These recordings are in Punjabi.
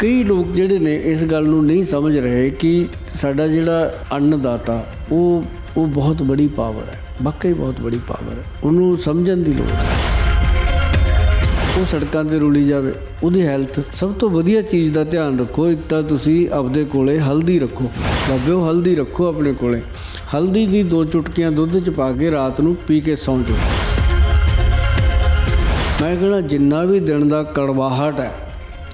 ਕਈ ਲੋਕ ਜਿਹੜੇ ਨੇ ਇਸ ਗੱਲ ਨੂੰ ਨਹੀਂ ਸਮਝ ਰਹੇ ਕਿ ਸਾਡਾ ਜਿਹੜਾ ਅੰਨਦਾਤਾ, ਉਹ ਉਹ ਬਹੁਤ ਬੜੀ ਪਾਵਰ ਹੈ, ਵਾਕਈ ਬਹੁਤ ਬੜੀ ਪਾਵਰ ਹੈ। ਉਹਨੂੰ ਸਮਝਣ ਦੀ ਲੋੜ ਹੈ। ਉਹ ਸੜਕਾਂ ਤੇ ਰੁਲੀ ਜਾਵੇ, ਉਹਦੀ ਹੈਲਥ ਸਭ ਤੋਂ ਵਧੀਆ ਚੀਜ਼ ਦਾ ਧਿਆਨ ਰੱਖੋ, ਇੱਕ ਤਾਂ ਤੁਸੀਂ ਆਪਦੇ ਕੋਲੇ ਹਲਦੀ ਰੱਖੋ। ਬਾਬਿਓ ਹਲਦੀ ਰੱਖੋ ਆਪਣੇ ਕੋਲੇ। ਹਲਦੀ ਦੀ ਦੋ ਚੁਟਕੀਆਂ ਦੁੱਧ 'ਚ ਪਾ ਕੇ ਰਾਤ ਨੂੰ ਪੀ ਕੇ ਸੌਂ ਜਾਓ। ਮੈਂ ਕਹਿੰਦਾ ਜਿੰਨਾ ਵੀ ਦਿਨ ਦਾ ਕੜਵਾਹਟ ਹੈ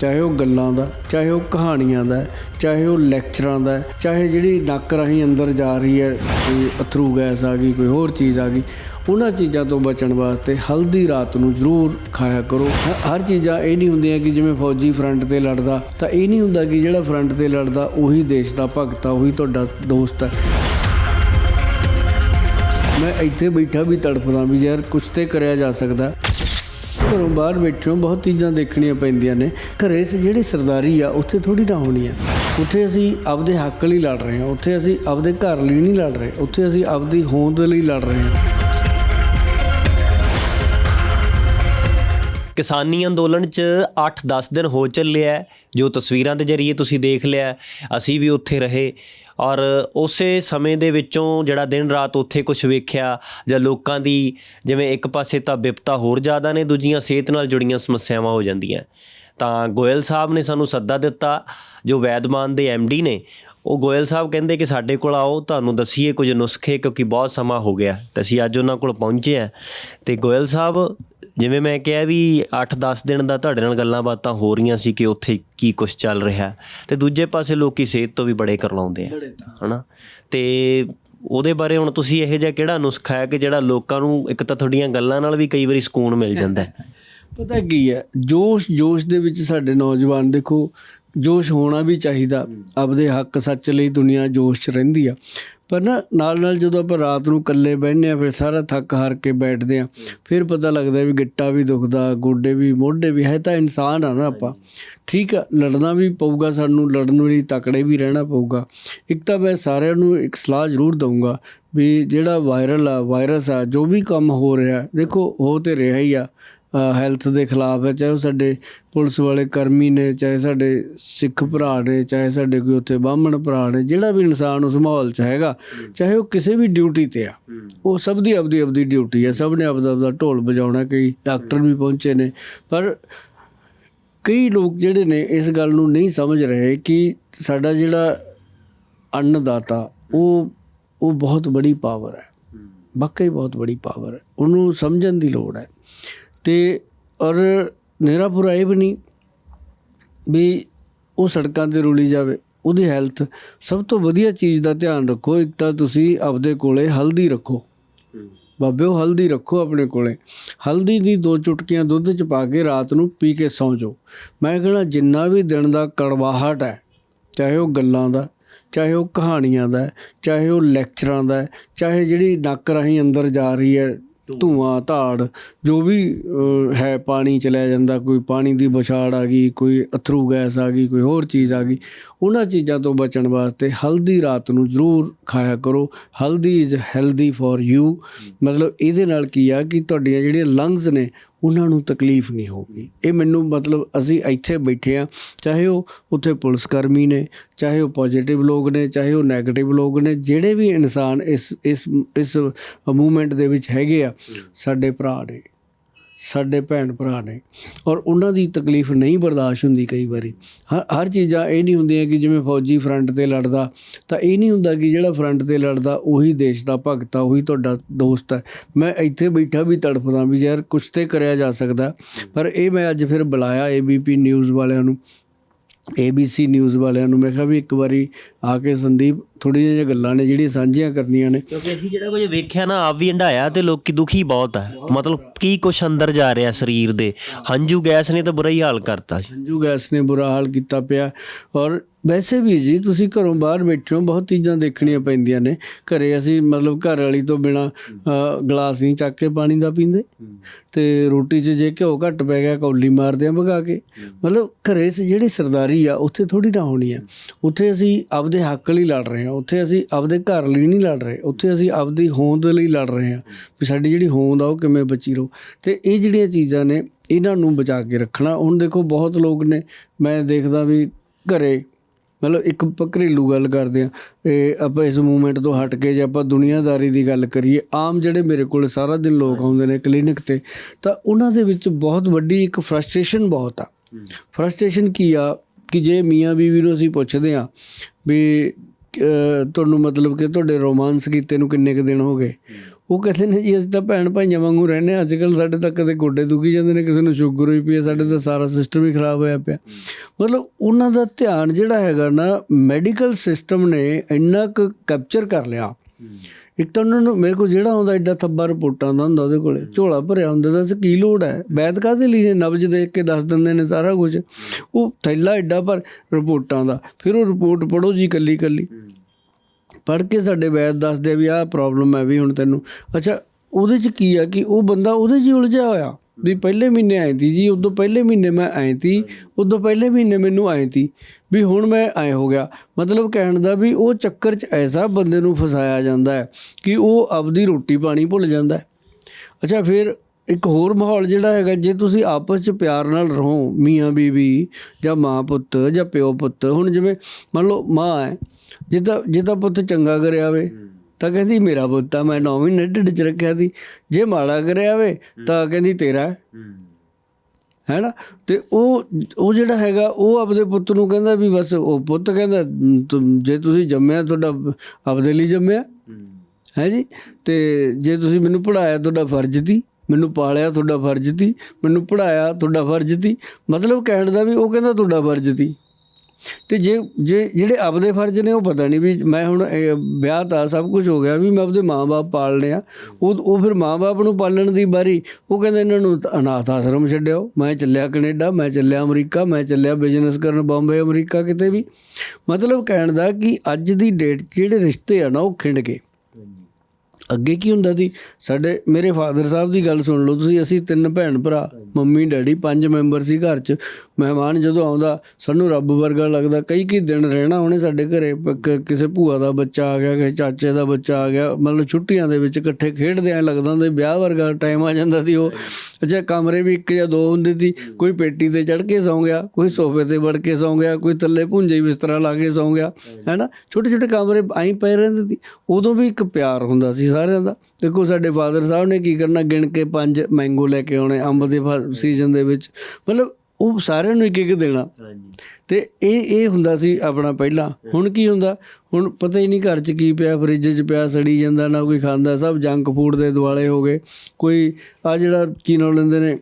ਚਾਹੇ ਉਹ ਗੱਲਾਂ ਦਾ, ਚਾਹੇ ਉਹ ਕਹਾਣੀਆਂ ਦਾ, ਚਾਹੇ ਉਹ ਲੈਕਚਰਾਂ ਦਾ, ਚਾਹੇ ਜਿਹੜੀ ਨੱਕ ਰਾਹੀਂ ਅੰਦਰ ਜਾ ਰਹੀ ਹੈ, ਕੋਈ ਅਥਰੂ ਗੈਸ ਆ ਗਈ, ਕੋਈ ਹੋਰ ਚੀਜ਼ ਆ ਗਈ, ਉਹਨਾਂ ਚੀਜ਼ਾਂ ਤੋਂ ਬਚਣ ਵਾਸਤੇ ਹਲਦੀ ਰਾਤ ਨੂੰ ਜ਼ਰੂਰ ਖਾਇਆ ਕਰੋ। ਹਰ ਚੀਜ਼ਾਂ ਇਹ ਨਹੀਂ ਹੁੰਦੀਆਂ ਕਿ ਜਿਵੇਂ ਫੌਜੀ ਫਰੰਟ ਤੇ ਲੜਦਾ, ਤਾਂ ਇਹ ਨਹੀਂ ਹੁੰਦਾ ਕਿ ਜਿਹੜਾ ਫਰੰਟ ਤੇ ਲੜਦਾ ਉਹੀ ਦੇਸ਼ ਦਾ ਭਗਤ ਆ, ਉਹੀ ਤੁਹਾਡਾ ਦੋਸਤ ਹੈ ਮੈਂ ਇੱਥੇ ਬੈਠਾ ਵੀ ਤੜਫਦਾ ਵੀ ਯਾਰ ਕੁਛ ਤੇ ਕਰਿਆ ਜਾ ਸਕਦਾ। ਘਰੋਂ ਬਾਹਰ ਬੈਠਿਓ, ਬਹੁਤ ਚੀਜ਼ਾਂ ਦੇਖਣੀਆਂ ਪੈਂਦੀਆਂ ਨੇ। ਘਰੇ ਸ, ਜਿਹੜੀ ਸਰਦਾਰੀ ਆ, ਉੱਥੇ ਥੋੜੀ ਨਾ ਹੋਣੀ ਆ। ਉੱਥੇ ਅਸੀਂ ਆਪਦੇ ਹੱਕ ਲਈ ਲੜ ਰਹੇ ਹਾਂ, ਉੱਥੇ ਅਸੀਂ ਆਪਦੇ ਘਰ ਲਈ ਨਹੀਂ ਲੜ ਰਹੇ, ਉੱਥੇ ਅਸੀਂ ਆਪਦੀ ਹੋਂਦ ਲਈ ਲੜ ਰਹੇ ਹਾਂ। ਕਿਸਾਨੀ ਅੰਦੋਲਨ 'ਚ 8-10 ਦਿਨ ਹੋ ਚੱਲਿਆ। ਜੋ ਤਸਵੀਰਾਂ ਦੇ ਜ਼ਰੀਏ ਤੁਸੀਂ ਦੇਖ ਲਿਆ, ਅਸੀਂ ਵੀ ਉੱਥੇ ਰਹੇ। ਔਰ ਉਸੇ ਸਮੇਂ ਦੇ ਵਿੱਚੋਂ ਜਿਹੜਾ ਦਿਨ ਰਾਤ ਉੱਥੇ ਕੁਝ ਵੇਖਿਆ ਜਾਂ ਲੋਕਾਂ ਦੀ ਜਿਵੇਂ ਇੱਕ ਪਾਸੇ ਤਾਂ ਵਿਪਤਾ ਹੋਰ ਜ਼ਿਆਦਾ ਨੇ, ਦੂਜੀਆਂ ਸਿਹਤ ਨਾਲ ਜੁੜੀਆਂ ਸਮੱਸਿਆਵਾਂ ਹੋ ਜਾਂਦੀਆਂ। ਤਾਂ ਗੋਇਲ ਸਾਹਿਬ ਨੇ ਸਾਨੂੰ ਸੱਦਾ ਦਿੱਤਾ, ਜੋ ਵੈਦਮਾਨ ਦੇ ਡੀ ਨੇ, ਉਹ ਗੋਇਲ ਸਾਹਿਬ ਕਹਿੰਦੇ ਕਿ ਸਾਡੇ ਕੋਲ ਆਓ, ਤੁਹਾਨੂੰ ਦਸੀਏ ਕੁਝ ਨੁਸਖੇ ਕਿਉਂਕਿ ਬਹੁਤ ਸਮਾਂ ਹੋ ਗਿਆ ਤੇ ਅਸੀਂ ਅੱਜ ਉਹਨਾਂ ਕੋਲ ਪਹੁੰਚੇ ਆ ਤੇ ਗੋਇਲ ਸਾਹਿਬ ਜਿਵੇਂ ਮੈਂ ਕਿਹਾ ਵੀ 8-10 ਦਿਨ ਦਾ ਤੁਹਾਡੇ ਨਾਲ ਗੱਲਾਂ ਬਾਤਾਂ ਹੋ ਰਹੀਆਂ ਸੀ ਕਿ ਉੱਥੇ ਕੀ ਕੁਝ ਚੱਲ ਰਿਹਾ ਤੇ ਦੂਜੇ ਪਾਸੇ ਲੋਕੀ ਸਿਹਤ ਤੋਂ ਵੀ ਬੜੇ ਕਰਲਾਉਂਦੇ ਆ ਹਨਾ? ਤੇ ਉਹਦੇ ਬਾਰੇ ਹੁਣ ਤੁਸੀਂ ਇਹੋ ਜਿਹਾ ਕਿਹੜਾ ਨੁਸਖਾ ਹੈ ਕਿ ਜਿਹੜਾ ਲੋਕਾਂ ਨੂੰ ਇੱਕ ਤਾਂ ਤੁਹਾਡੀਆਂ ਗੱਲਾਂ ਨਾਲ ਵੀ ਕਈ ਵਾਰੀ ਸਕੂਨ ਮਿਲ ਜਾਂਦਾ ਹੈ? ਪਤਾ ਕੀ ਹੈ ਜੋਸ਼ ਜੋਸ਼ ਦੇ ਵਿੱਚ ਸਾਡੇ ਨੌਜਵਾਨ ਦੇਖੋ ਜੋਸ਼ ਹੋਣਾ ਵੀ ਚਾਹੀਦਾ। ਆਪਦੇ ਹੱਕ ਸੱਚ ਲਈ ਦੁਨੀਆ ਜੋਸ਼ 'ਚ ਰਹਿੰਦੀ ਆ। ਪਰ ਨਾ ਨਾਲ ਨਾਲ ਜਦੋਂ ਆਪਾਂ ਰਾਤ ਨੂੰ ਇਕੱਲੇ ਬਹਿੰਦੇ ਆ ਫਿਰ ਸਾਰਾ ਥੱਕ ਹਾਰ ਕੇ ਬੈਠਦੇ ਆ ਫਿਰ ਪਤਾ ਲੱਗਦਾ ਵੀ ਗਿੱਟਾ ਵੀ ਦੁਖਦਾ, ਗੋਡੇ ਵੀ, ਮੋਢੇ ਵੀ, ਹੈ ਤਾਂ ਇਨਸਾਨ ਆ ਨਾ ਆਪਾਂ। ਠੀਕ ਆ, ਲੜਨਾ ਵੀ ਪਊਗਾ ਸਾਨੂੰ, ਲੜਨ ਲਈ ਤਕੜੇ ਵੀ ਰਹਿਣਾ ਪਊਗਾ। ਇੱਕ ਤਾਂ ਮੈਂ ਸਾਰਿਆਂ ਨੂੰ ਇੱਕ ਸਲਾਹ ਜ਼ਰੂਰ ਦਊਂਗਾ ਵੀ ਜਿਹੜਾ ਵਾਇਰਲ ਆ, ਵਾਇਰਸ ਆ, ਜੋ ਵੀ ਕੰਮ ਹੋ ਰਿਹਾ, ਦੇਖੋ ਹੋ ਤੇ ਰਿਹਾ ਹੀ ਆ ਹੈਲਥ ਦੇ ਖਿਲਾਫ ਹੈ, ਚਾਹੇ ਉਹ ਸਾਡੇ ਪੁਲਿਸ ਵਾਲੇ ਕਰਮੀ ਨੇ, ਚਾਹੇ ਸਾਡੇ ਸਿੱਖ ਭਰਾ ਨੇ, ਚਾਹੇ ਸਾਡੇ ਕੋਈ ਉੱਥੇ ਬਾਹਮਣ ਭਰਾ ਨੇ, ਜਿਹੜਾ ਵੀ ਇਨਸਾਨ ਉਸ ਮਾਹੌਲ 'ਚ ਹੈਗਾ, ਚਾਹੇ ਉਹ ਕਿਸੇ ਵੀ ਡਿਊਟੀ ਤੇ ਆ, ਉਹ ਸਭ ਦੀ ਆਪਦੀ ਆਪਦੀ ਡਿਊਟੀ ਹੈ, ਸਭ ਨੇ ਆਪਦਾ ਆਪਦਾ ਢੋਲ ਵਜਾਉਣਾ, ਕਈ ਡਾਕਟਰ ਵੀ ਪਹੁੰਚੇ ਨੇ, ਪਰ ਕਈ ਲੋਕ ਜਿਹੜੇ ਨੇ, ਇਸ ਗੱਲ ਨੂੰ ਨਹੀਂ ਸਮਝ ਰਹੇ ਕਿ ਸਾਡਾ ਜਿਹੜਾ ਅੰਨਦਾਤਾ, ਉਹ ਉਹ ਬਹੁਤ ਬੜੀ ਪਾਵਰ ਹੈ, ਵਾਕਈ ਬਹੁਤ ਬੜੀ ਪਾਵਰ ਹੈ, ਉਹਨੂੰ ਸਮਝਣ ਦੀ ਲੋੜ ਹੈ। ਤੇ ਔਰ ਮੇਰਾ ਪੂਰਾ ਇਹ ਵੀ ਨਹੀਂ ਵੀ ਉਹ ਸੜਕਾਂ ਤੇ ਰੁਲੀ ਜਾਵੇ, ਉਹਦੀ ਹੈਲਥ ਸਭ ਤੋਂ ਵਧੀਆ ਚੀਜ਼ ਦਾ ਧਿਆਨ ਰੱਖੋ, ਇੱਕ ਤਾਂ ਤੁਸੀਂ ਆਪਦੇ ਕੋਲੇ ਹਲਦੀ ਰੱਖੋ। ਬਾਬਿਓ, ਹਲਦੀ ਰੱਖੋ ਆਪਣੇ ਕੋਲੇ। ਹਲਦੀ ਦੀ ਦੋ ਚੁਟਕੀਆਂ ਦੁੱਧ 'ਚ ਪਾ ਕੇ ਰਾਤ ਨੂੰ ਪੀ ਕੇ ਸੌਂ ਜਾਓ। ਮੈਂ ਕਹਿੰਦਾ ਜਿੰਨਾ ਵੀ ਦਿਨ ਦਾ ਕੜਵਾਹਟ ਹੈ, ਚਾਹੇ ਉਹ ਗੱਲਾਂ ਦਾ, ਚਾਹੇ ਉਹ ਕਹਾਣੀਆਂ ਦਾ, ਚਾਹੇ ਉਹ ਲੈਕਚਰਾਂ ਦਾ, ਚਾਹੇ ਜਿਹੜੀ ਨੱਕ ਰਾਹੀਂ ਅੰਦਰ ਜਾ ਰਹੀ ਹੈ ਧੂਆਂ। ਧਾੜ ਜੋ ਵੀ ਹੈ ਪਾਣੀ ਚਲਿਆ ਜਾਂਦਾ ਕੋਈ ਪਾਣੀ ਦੀ ਬੁਛਾੜ ਆ ਗਈ ਕੋਈ ਅਥਰੂ ਗੈਸ ਆ ਗਈ ਕੋਈ ਹੋਰ ਚੀਜ਼ ਆ ਗਈ ਉਹਨਾਂ ਚੀਜ਼ਾਂ ਤੋਂ ਬਚਣ ਵਾਸਤੇ ਹਲਦੀ ਰਾਤ ਨੂੰ ਜ਼ਰੂਰ ਖਾਇਆ ਕਰੋ। ਹਲਦੀ ਇਜ਼ ਹੈਲਦੀ ਫॉर ਯੂ ਮਤਲਬ ਇਹਦੇ ਨਾਲ ਕੀ ਆ ਕਿ ਤੁਹਾਡੀਆਂ ਜਿਹੜੀਆਂ ਲੰਗਸ ਨੇ ਉਹਨਾਂ ਨੂੰ ਤਕਲੀਫ ਨਹੀਂ ਹੋਊਗੀ। ਇਹ ਮੈਨੂੰ ਮਤਲਬ ਅਸੀਂ ਇੱਥੇ ਬੈਠੇ ਆ ਚਾਹੇ ਉਹ ਉੱਥੇ ਪੁਲਿਸ ਕਰਮੀ ਨੇ ਚਾਹੇ ਉਹ ਪੋਜੀਟਿਵ ਲੋਕ ਨੇ ਚਾਹੇ ਉਹ 네ਗੇਟਿਵ ਲੋਕ ਨੇ ਜਿਹੜੇ ਵੀ ਇਨਸਾਨ ਇਸ ਇਸ ਇਸ ਮੂਵਮੈਂਟ ਦੇ ਵਿੱਚ ਹੈਗੇ ਆ ਸਾਡੇ ਭਰਾ ਨੇ। ਸਾਡੇ ਭੈਣ ਭਰਾ ਨੇ। ਔਰ ਉਹਨਾਂ ਦੀ ਤਕਲੀਫ ਨਹੀਂ ਬਰਦਾਸ਼ਤ ਹੁੰਦੀ ਕਈ ਵਾਰੀ। ਹਰ ਹਰ ਚੀਜ਼ਾਂ ਇਹ ਨਹੀਂ ਹੁੰਦੀਆਂ ਕਿ ਜਿਵੇਂ ਫੌਜੀ ਫਰੰਟ ਤੇ ਲੜਦਾ, ਤਾਂ ਇਹ ਨਹੀਂ ਹੁੰਦਾ ਕਿ ਜਿਹੜਾ ਫਰੰਟ ਤੇ ਲੜਦਾ ਉਹੀ ਦੇਸ਼ ਦਾ ਭਗਤ ਆ, ਉਹੀ ਤੁਹਾਡਾ ਦੋਸਤ ਹੈ ਮੈਂ ਇੱਥੇ ਬੈਠਾ ਵੀ ਤੜਫਦਾ ਵੀ ਯਾਰ ਕੁਛ ਤੇ ਕਰਿਆ ਜਾ ਸਕਦਾ। ਪਰ ਇਹ ਮੈਂ ਅੱਜ ਫਿਰ ਬੁਲਾਇਆ ਏਬੀਪੀ ਨਿਊਜ਼ ਵਾਲਿਆਂ ਨੂੰ। ABC ਨਿਊਜ਼ ਵਾਲਿਆਂ ਨੂੰ ਮੈਂ ਕਿਹਾ ਵੀ ਇੱਕ ਵਾਰੀ ਆ ਕੇ ਸੰਦੀਪ ਥੋੜ੍ਹੀਆਂ ਜਿਹੀਆਂ ਗੱਲਾਂ ਨੇ ਜਿਹੜੀਆਂ ਸਾਂਝੀਆਂ ਕਰਨੀਆਂ ਨੇ। ਕਿਉਂਕਿ ਅਸੀਂ ਜਿਹੜਾ ਕੁਝ ਵੇਖਿਆ ਨਾ ਆਪ ਵੀ ਹੰਡਾਇਆ ਤੇ ਲੋਕੀ ਦੁਖੀ ਬਹੁਤ ਹੈ ਮਤਲਬ ਕੀ ਕੁਛ ਅੰਦਰ ਜਾ ਰਿਹਾ ਸਰੀਰ ਦੇ। ਹੰਝੂ ਗੈਸ ਨੇ ਤਾਂ ਬੁਰਾ ਹੀ ਹਾਲ ਕਰਤਾ। ਸੰਜੂ ਗੈਸ ਨੇ ਬੁਰਾ ਹਾਲ ਕੀਤਾ ਪਿਆ ਔਰ ਵੈਸੇ ਵੀ ਜੀ ਤੁਸੀਂ ਘਰੋਂ ਬਾਹਰ ਬੈਠੇ ਹੋ ਬਹੁਤ ਚੀਜ਼ਾਂ ਦੇਖਣੀਆਂ ਪੈਂਦੀਆਂ ਨੇ। ਘਰੇ ਅਸੀਂ ਮਤਲਬ ਘਰ ਵਾਲੀ ਤੋਂ ਬਿਨਾ ਗਲਾਸ ਨਹੀਂ ਚੱਕ ਕੇ ਪਾਣੀ ਦਾ ਪੀਂਦੇ। ਤੇ ਰੋਟੀ 'ਚ ਜੇ ਘਿਓ ਘੱਟ ਪੈ ਗਿਆ ਕੌਲੀ ਮਾਰਦੇ ਆ ਭਗਾ ਕੇ। ਮਤਲਬ ਘਰੇ 'ਚ ਜਿਹੜੀ ਸਰਦਾਰੀ ਆ ਉੱਥੇ ਥੋੜੀ ਨਾ ਹੋਣੀ ਆ। ਉੱਥੇ ਅਸੀਂ ਆਪਦੇ ਹੱਕ ਲਈ ਲੜ ਰਹੇ ਹਾਂ ਉੱਥੇ ਅਸੀਂ ਆਪਦੇ ਘਰ ਲਈ ਨਹੀਂ ਲੜ ਰਹੇ। ਉੱਥੇ ਅਸੀਂ ਆਪਦੀ ਹੋਂਦ ਲਈ ਲੜ ਰਹੇ ਹਾਂ। ਵੀ ਸਾਡੀ ਜਿਹੜੀ ਹੋਂਦ ਆ ਉਹ ਕਿਵੇਂ ਬਚੀ ਰਹੋ ਤੇ ਇਹ ਜਿਹੜੀਆਂ ਚੀਜ਼ਾਂ ਨੇ ਇਹਨਾਂ ਨੂੰ ਬਚਾ ਕੇ ਰੱਖਣਾ। ਹੁਣ ਦੇਖੋ ਬਹੁਤ ਲੋਕ ਨੇ। ਮੈਂ ਦੇਖਦਾ ਵੀ ਘਰੇ ਮਤਲਬ ਇੱਕ ਘਰੇਲੂ ਗੱਲ ਕਰਦੇ ਆ, ਇਹ ਆਪਾਂ ਇਸ ਮੂਵਮੈਂਟ ਤੋਂ ਹਟ ਕੇ ਜੇ ਆਪਾਂ ਦੁਨੀਆਦਾਰੀ ਦੀ ਗੱਲ ਕਰੀਏ, ਆਮ ਜਿਹੜੇ ਮੇਰੇ ਕੋਲ ਸਾਰਾ ਦਿਨ ਲੋਕ ਆਉਂਦੇ ਨੇ ਕਲੀਨਿਕ ਤੇ, ਤਾਂ ਉਹਨਾਂ ਦੇ ਵਿੱਚ ਬਹੁਤ ਵੱਡੀ ਇੱਕ ਫਰਸਟ੍ਰੇਸ਼ਨ ਬਹੁਤ ਆ। ਫਰਸਟ੍ਰੇਸ਼ਨ ਕੀ ਆ ਕਿ ਜੇ ਮੀਆਂ ਬੀਵੀ ਨੂੰ ਅਸੀਂ ਪੁੱਛਦੇ ਆ ਵੀ ਤੁਹਾਨੂੰ ਮਤਲਬ ਕਿ ਤੁਹਾਡੇ ਰੋਮਾਂਸ ਕੀਤੇ ਨੂੰ ਕਿੰਨੇ ਕੁ ਦਿਨ ਹੋ ਗਏ? ਉਹ ਕਹਿੰਦੇ ਨੇ ਜੀ, ਅਸੀਂ ਤਾਂ ਭੈਣ ਭਾਈਆਂ ਵਾਂਗੂ ਰਹਿੰਦੇ ਹਾਂ। ਅੱਜ ਕੱਲ ਸਾਡੇ ਤਾਂ ਕਦੇ ਗੋਡੇ ਦੁਖੀ ਜਾਂਦੇ ਨੇ, ਕਿਸੇ ਨੂੰ ਸ਼ੂਗਰ ਹੋਈ ਪਈ ਹੈ, ਸਾਡੇ ਤਾਂ ਸਾਰਾ ਸਿਸਟਮ ਹੀ ਖਰਾਬ ਹੋਇਆ ਪਿਆ। ਮਤਲਬ ਉਹਨਾਂ ਦਾ ਧਿਆਨ ਜਿਹੜਾ ਹੈਗਾ ਨਾ ਮੈਡੀਕਲ ਸਿਸਟਮ ਨੇ ਇੰਨਾ ਕੁ ਕੈਪਚਰ ਕਰ ਲਿਆ। ਇੱਕ ਤਾਂ ਉਹਨਾਂ ਨੂੰ, ਮੇਰੇ ਕੋਲ ਜਿਹੜਾ ਹੁੰਦਾ ਐਡਾ ਥੱਬਾ ਰਿਪੋਰਟਾਂ ਦਾ ਹੁੰਦਾ ਉਹਦੇ ਕੋਲੇ, ਝੋਲਾ ਭਰਿਆ ਹੁੰਦਾ, ਦੱਸ ਕੀ ਲੋੜ ਹੈ? ਵੈਦ ਕਾਹਦੇ ਲਈ ਨੇ? ਨਬਜ ਦੇਖ ਕੇ ਦੱਸ ਦਿੰਦੇ ਨੇ ਸਾਰਾ ਕੁਝ ਉਹ ਥੈਲਾ ਐਡਾ ਪਰ ਰਿਪੋਰਟਾਂ ਦਾ। ਫਿਰ ਉਹ ਰਿਪੋਰਟ ਪੜੋ ਜੀ ਕੱਲੀ ਕੱਲੀ ਪੜ ਕੇ ਸਾਡੇ ਵੈਦ ਦੱਸਦੇ ਆ ਵੀ ਆਹ ਪ੍ਰੋਬਲਮ ਹੈ ਵੀ ਹੁਣ ਤੈਨੂੰ। ਅੱਛਾ, ਉਹਦੇ ਚ ਕੀ ਆ ਕਿ ਉਹ ਬੰਦਾ ਉਹਦੇ 'ਚ ਹੀ ਉਲਝਿਆ ਹੋਇਆ। ਵੀ ਪਹਿਲੇ ਮਹੀਨੇ ਆਈ ਤੀ ਜੀ, ਉਦੋਂ ਪਹਿਲੇ ਮਹੀਨੇ ਮੈਂ ਆਈ ਤੀ ਉਦੋਂ ਪਹਿਲੇ ਮਹੀਨੇ ਮੈਨੂੰ ਆਈ ਤੀ ਵੀ ਹੁਣ ਮੈਂ ਐ ਹੋ ਗਿਆ। ਮਤਲਬ ਕਹਿਣ ਦਾ ਵੀ ਉਹ ਚੱਕਰ 'ਚ ਐਸਾ ਬੰਦੇ ਨੂੰ ਫਸਾਇਆ ਜਾਂਦਾ ਹੈ ਕਿ ਉਹ ਆਪਦੀ ਰੋਟੀ ਪਾਣੀ ਭੁੱਲ ਜਾਂਦਾ ਹੈ। ਅੱਛਾ, ਫਿਰ ਇੱਕ ਹੋਰ ਮਾਹੌਲ ਜਿਹੜਾ ਹੈਗਾ, ਜੇ ਤੁਸੀਂ ਆਪਸ 'ਚ ਪਿਆਰ ਨਾਲ ਰਹੋ, ਮੀਆਂ ਬੀਵੀ ਜਾਂ ਮਾਂ ਪੁੱਤ ਜਾਂ ਪਿਓ ਪੁੱਤ, ਹੁਣ ਜਿਵੇਂ ਮੰਨ ਲਓ ਮਾਂ ਹੈ ਜਿੱਦਾਂ ਜਿੱਦਾਂ ਪੁੱਤ ਚੰਗਾ ਕਰਿਆ ਵੇ, ਤਾਂ ਕਹਿੰਦੀ, ਮੇਰਾ ਪੁੱਤ ਆ, ਮੈਂ 9 'ਚ ਰੱਖਿਆ ਸੀ। ਜੇ ਮਾੜਾ ਕਰਿਆ ਵੇ, ਤਾਂ ਕਹਿੰਦੀ, ਤੇਰਾ ਹੈ। ਨਾ ਤੇ ਉਹ ਉਹ ਜਿਹੜਾ ਹੈਗਾ, ਉਹ ਆਪਦੇ ਪੁੱਤ ਨੂੰ ਕਹਿੰਦਾ ਵੀ ਬਸ ਉਹ ਪੁੱਤ ਕਹਿੰਦਾ ਜੇ ਤੁਸੀਂ ਜੰਮਿਆ, ਤੁਹਾਡਾ ਆਪਦੇ ਲਈ ਜੰਮਿਆ। ਹੈ ਜੀ? ਤੇ ਜੇ ਤੁਸੀਂ ਮੈਨੂੰ ਪੜਾਇਆ ਤੁਹਾਡਾ ਫਰਜ਼ ਸੀ। ਮੈਨੂੰ ਪਾਲਿਆ, ਤੁਹਾਡਾ ਫਰਜ਼ ਸੀ। ਮੈਨੂੰ ਪੜਾਇਆ ਤੁਹਾਡਾ ਫਰਜ਼ ਸੀ। ਮਤਲਬ ਕਹਿਣ ਦਾ ਵੀ ਉਹ ਕਹਿੰਦਾ, ਤੁਹਾਡਾ ਫਰਜ਼ ਸੀ। ਤੇ ਜੇ ਜੇ ਜਿਹੜੇ ਆਪਦੇ ਫਰਜ਼ ਨੇ ਉਹ ਪਤਾ ਨਹੀਂ ਵੀ ਮੈਂ ਹੁਣ ਵਿਆਹ ਤਾਂ ਸਭ ਕੁਝ ਹੋ ਗਿਆ ਵੀ ਮੈਂ ਆਪਦੇ ਮਾਂ-ਬਾਪ ਪਾਲਣੇ ਆ। ਉਹ ਉਹ ਫਿਰ ਮਾਂ-ਬਾਪ ਨੂੰ ਪਾਲਣ ਦੀ ਬਾਰੀ ਉਹ ਕਹਿੰਦੇ ਇਹਨਾਂ ਨੂੰ ਅਨਾਥ ਆਸ਼ਰਮ ਛੱਡਿਓ, ਮੈਂ ਚੱਲਿਆ ਕੈਨੇਡਾ, ਮੈਂ ਚੱਲਿਆ ਅਮਰੀਕਾ, ਮੈਂ ਚੱਲਿਆ ਬਿਜ਼ਨਸ ਕਰਨ ਬੰਬੇ, ਅਮਰੀਕਾ ਕਿਤੇ ਵੀ। ਮਤਲਬ ਕਹਿਣ ਦਾ ਕਿ ਅੱਜ ਦੀ ਡੇਟ 'ਚ ਜਿਹੜੇ ਰਿਸ਼ਤੇ ਆ ਨਾ ਉਹ ਖਿੰਡ ਗਏ ਅੱਗੇ ਕੀ ਹੁੰਦਾ ਸੀ? ਸਾਡੇ, ਮੇਰੇ ਫਾਦਰ ਸਾਹਿਬ ਦੀ ਗੱਲ ਸੁਣ ਲਓ ਤੁਸੀਂ, ਅਸੀਂ ਤਿੰਨ ਭੈਣ ਭਰਾ, ਮੰਮੀ, ਡੈਡੀ, ਪੰਜ ਮੈਂਬਰ ਸੀ ਘਰ 'ਚ। ਮਹਿਮਾਨ ਜਦੋਂ ਆਉਂਦਾ, ਸਾਨੂੰ ਰੱਬ ਵਰਗਾ ਲੱਗਦਾ। ਕਈ ਕਈ ਦਿਨ ਰਹਿਣਾ ਉਹਨੇ ਸਾਡੇ ਘਰੇ ਕਿਸੇ ਭੂਆ ਦਾ ਬੱਚਾ ਆ ਗਿਆ, ਕਿਸੇ ਚਾਚੇ ਦਾ ਬੱਚਾ ਆ ਗਿਆ। ਮਤਲਬ ਛੁੱਟੀਆਂ ਦੇ ਵਿੱਚ ਇਕੱਠੇ ਖੇਡਦੇ ਆ ਲੱਗਦਾ ਹੁੰਦਾ ਵਿਆਹ ਵਰਗਾ ਟਾਈਮ ਆ ਜਾਂਦਾ ਸੀ ਉਹ। ਅੱਛਾ, ਕਮਰੇ ਵੀ ਇੱਕ ਜਾਂ ਦੋ ਹੁੰਦੇ ਸੀ। ਕੋਈ ਪੇਟੀ ਤੇ ਚੜ ਕੇ ਸੌਂ ਗਿਆ, ਕੋਈ ਸੋਫੇ ਤੇ ਵੜ ਕੇ ਸੌਂ ਗਿਆ, ਕੋਈ ਥੱਲੇ ਭੁੰਜੇ ਬਿਸਤਰਾ ਲਾ ਕੇ ਸੌਂ ਗਿਆ, ਹੈਨਾ? ਛੋਟੇ ਛੋਟੇ ਕਮਰੇ ਆਈ ਪਏ ਰਹਿੰਦੇ ਸੀ। ਉਦੋਂ ਵੀ ਇੱਕ ਪਿਆਰ ਹੁੰਦਾ ਸੀ ਸਾਰਿਆਂ ਦਾ ਦੇਖੋ ਸਾਡੇ ਫਾਦਰ ਸਾਹਿਬ ਨੇ ਕੀ ਕਰਨਾ ਗਿਣ ਕੇ ਪੰਜ ਮੈਂਗੋ ਲੈ ਕੇ ਆਉਣੇ ਅੰਬ ਦੇ ਸੀਜ਼ਨ ਦੇ ਵਿੱਚ। ਮਤਲਬ ਉਹ ਸਾਰਿਆਂ ਨੂੰ ਇੱਕ ਇੱਕ ਦੇਣਾ ਤੇ ਇਹ ਇਹ ਹੁੰਦਾ ਸੀ ਆਪਣਾ ਪਹਿਲਾਂ। ਹੁਣ ਕੀ ਹੁੰਦਾ? ਹੁਣ ਪਤਾ ਹੀ ਨਹੀਂ ਘਰ 'ਚ ਕੀ ਪਿਆ ਫ੍ਰਿਜ 'ਚ ਪਿਆ ਸੜੀ ਜਾਂਦਾ ਨਾ ਕੋਈ ਖਾਂਦਾ ਸਭ ਜੰਕ ਫੂਡ ਦੇ ਦੁਆਲੇ ਹੋ ਗਏ। ਕੋਈ ਆ ਜਿਹੜਾ ਕੀ ਨਾਮ ਲੈਂਦੇ ਨੇ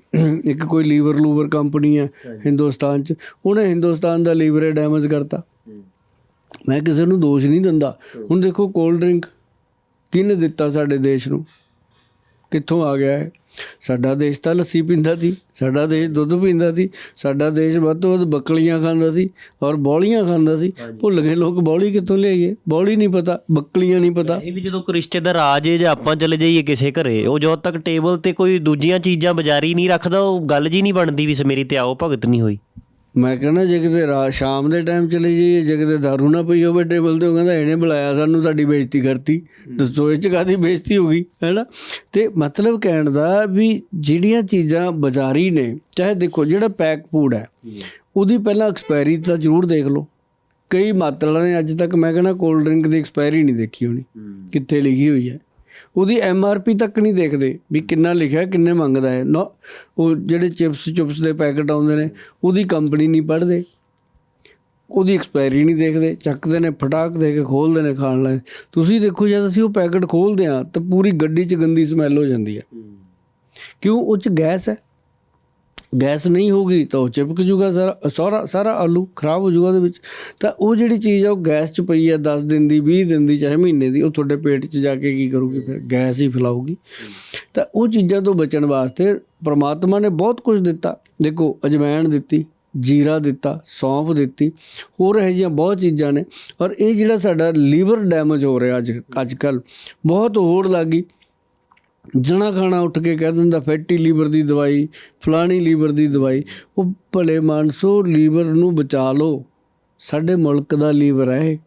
ਇੱਕ ਕੋਈ ਲੀਵਰ ਲੂਵਰ ਕੰਪਨੀ ਹੈ ਹਿੰਦੁਸਤਾਨ 'ਚ ਉਹਨੇ ਹਿੰਦੁਸਤਾਨ ਦਾ ਲੀਵਰ ਡੈਮੇਜ ਕਰਤਾ। ਮੈਂ ਕਿਸੇ ਨੂੰ ਦੋਸ਼ ਨਹੀਂ ਦਿੰਦਾ। ਹੁਣ ਦੇਖੋ ਕੋਲਡ ਡਰਿੰਕ ਕਿਹਨੇ ਦਿੱਤਾ ਸਾਡੇ ਦੇਸ਼ ਨੂੰ? ਕਿੱਥੋਂ ਆ ਗਿਆ ਹੈ ਸਾਡਾ ਦੇਸ਼ ਤਾਂ ਲੱਸੀ ਪੀਂਦਾ ਸੀ ਸਾਡਾ ਦੇਸ਼ ਦੁੱਧ ਪੀਂਦਾ ਸੀ ਸਾਡਾ ਦੇਸ਼ ਵੱਧ ਤੋਂ ਵੱਧ ਬੱਕਲੀਆਂ ਖਾਂਦਾ ਸੀ ਔਰ ਬੌਲੀਆਂ ਖਾਂਦਾ ਸੀ। ਭੁੱਲ ਗਏ ਲੋਕ ਬੌਲੀ ਕਿੱਥੋਂ ਲਿਆਈਏ? ਬੌਲੀ ਨਹੀਂ ਪਤਾ ਬੱਕਲੀਆਂ ਨਹੀਂ ਪਤਾ। ਇਹ ਵੀ ਜਦੋਂ ਕੋਈ ਰਿਸ਼ਤੇਦਾਰ ਆ ਜੇ ਜਾਂ ਆਪਾਂ ਚਲੇ ਜਾਈਏ ਕਿਸੇ ਘਰੇ ਉਹ ਜਦੋਂ ਤੱਕ ਟੇਬਲ ਤੇ ਕੋਈ ਦੂਜੀਆਂ ਚੀਜ਼ਾਂ ਬਾਜ਼ਾਰੀ ਨਹੀਂ ਰੱਖਦਾ ਉਹ ਗੱਲ ਜੀ ਨਹੀਂ ਬਣਦੀ ਵੀ ਮੇਰੀ ਤੇ ਆਓ ਭਗਤ ਨਹੀਂ ਹੋਈ। ਮੈਂ ਕਹਿੰਦਾ ਜੇ ਕਿਤੇ ਰਾਤ ਸ਼ਾਮ ਦੇ ਟਾਈਮ ਚਲੇ ਜਾਈਏ ਜੇ ਕਿਤੇ ਦਾਰੂ ਨਾ ਪਈ ਹੋਵੇ ਟੇਬਲ ਤੇ ਉਹ ਕਹਿੰਦਾ ਇਹਨੇ ਬੁਲਾਇਆ ਸਾਨੂੰ ਸਾਡੀ ਬੇਇੱਜ਼ਤੀ ਕਰਤੀ। ਦੱਸੋ ਇਹ ਚ ਕਾਦੀ ਬੇਇੱਜ਼ਤੀ ਹੋ ਗਈ ਹੈਨਾ? ਤੇ ਮਤਲਬ ਕਹਿਣ ਦਾ ਵੀ ਜਿਹੜੀਆਂ ਚੀਜ਼ਾਂ ਬਾਜ਼ਾਰੀ ਨੇ ਚਾਹੇ ਦੇਖੋ ਜਿਹੜਾ ਪੈਕ ਫੂਡ ਹੈ ਉਹਦੀ ਪਹਿਲਾਂ ਐਕਸਪਾਇਰੀ ਤਾਂ ਜ਼ਰੂਰ ਦੇਖ ਲਓ। ਕਈ ਮਾਤਰਾ ਨੇ ਅੱਜ ਤੱਕ ਮੈਂ ਕਹਿੰਦਾ ਕੋਲਡ ਡਰਿੰਕ ਦੀ ਐਕਸਪਾਇਰੀ ਨਹੀਂ ਦੇਖੀ ਹੋਣੀ। ਕਿੱਥੇ ਲਿਖੀ ਹੋਈ ਹੈ। ਉਹਦੀ ਐਮ ਆਰ ਪੀ ਤੱਕ ਨਹੀਂ ਦੇਖਦੇ ਵੀ ਕਿੰਨਾ ਲਿਖਿਆ ਕਿੰਨੇ ਮੰਗਦਾ ਹੈ। ਨਾ ਉਹ ਜਿਹੜੇ ਚਿਪਸ ਚੁਪਸ ਦੇ ਪੈਕਟ ਆਉਂਦੇ ਨੇ ਉਹਦੀ ਕੰਪਨੀ ਨਹੀਂ ਪੜ੍ਹਦੇ। ਉਹਦੀ ਐਕਸਪਾਇਰੀ ਨਹੀਂ ਦੇਖਦੇ। ਚੱਕਦੇ ਨੇ ਫਟਾਕ ਦੇ ਕੇ ਖੋਲਦੇ ਨੇ ਖਾਣ ਲਈ ਤੁਸੀਂ ਦੇਖੋ ਜਦ ਅਸੀਂ ਉਹ ਪੈਕਟ ਖੋਲਦੇ ਆ ਤਾਂ ਪੂਰੀ ਗੱਡੀ 'ਚ ਗੰਦੀ ਸਮੈਲ ਹੋ ਜਾਂਦੀ ਹੈ। ਕਿਉਂ? ਉਹ 'ਚ ਗੈਸ ਹੈ। ਗੈਸ ਨਹੀਂ ਹੋਊਗੀ ਤਾਂ ਉਹ ਚਿਪਕ ਜੂਗਾ ਸਾਰਾ ਸਾਰਾ ਸਾਰਾ ਆਲੂ ਖਰਾਬ ਹੋ ਜੂਗਾ ਉਹਦੇ ਵਿੱਚ। ਤਾਂ ਉਹ ਜਿਹੜੀ ਚੀਜ਼ ਆ, ਉਹ ਗੈਸ 'ਚ ਪਈ ਆ 10 ਦਿਨ ਦੀ 20 ਦਿਨ ਦੀ, ਚਾਹੇ ਮਹੀਨੇ ਦੀ, ਉਹ ਤੁਹਾਡੇ ਪੇਟ 'ਚ ਜਾ ਕੇ ਕੀ ਕਰੂਗੀ, ਫਿਰ ਗੈਸ ਹੀ ਫੈਲਾਊਗੀ। ਤਾਂ ਉਹ ਚੀਜ਼ਾਂ ਤੋਂ ਬਚਣ ਵਾਸਤੇ ਪ੍ਰਮਾਤਮਾ ਨੇ ਬਹੁਤ ਕੁਝ ਦਿੱਤਾ। ਦੇਖੋ ਅਜਵਾਇਣ ਦਿੱਤੀ, ਜੀਰਾ ਦਿੱਤਾ, ਸੌਂਫ ਦਿੱਤੀ, ਹੋਰ ਇਹੋ ਜਿਹੀਆਂ ਬਹੁਤ ਚੀਜ਼ਾਂ ਨੇ। ਔਰ ਇਹ ਜਿਹੜਾ ਸਾਡਾ ਲੀਵਰ ਡੈਮੇਜ ਹੋ ਰਿਹਾ ਅੱਜ ਅੱਜ ਕੱਲ ਬਹੁਤ ਹੋਰ ਲੱਗੀ ਜਣਾ ਖਾਣਾ ਉੱਠ ਕੇ ਕਹਿ ਦਿੰਦਾ ਫੈਟੀ ਲੀਵਰ ਦੀ ਦਵਾਈ, ਫਲਾਣੀ ਲੀਵਰ ਦੀ ਦਵਾਈ, ਉਹ ਭਲੇ ਮਾਨਸੋ ਲੀਵਰ ਨੂੰ ਬਚਾ ਲਓ। ਸਾਡੇ ਮੁਲਕ ਦਾ ਲੀਵਰ ਹੈ ਇਹ।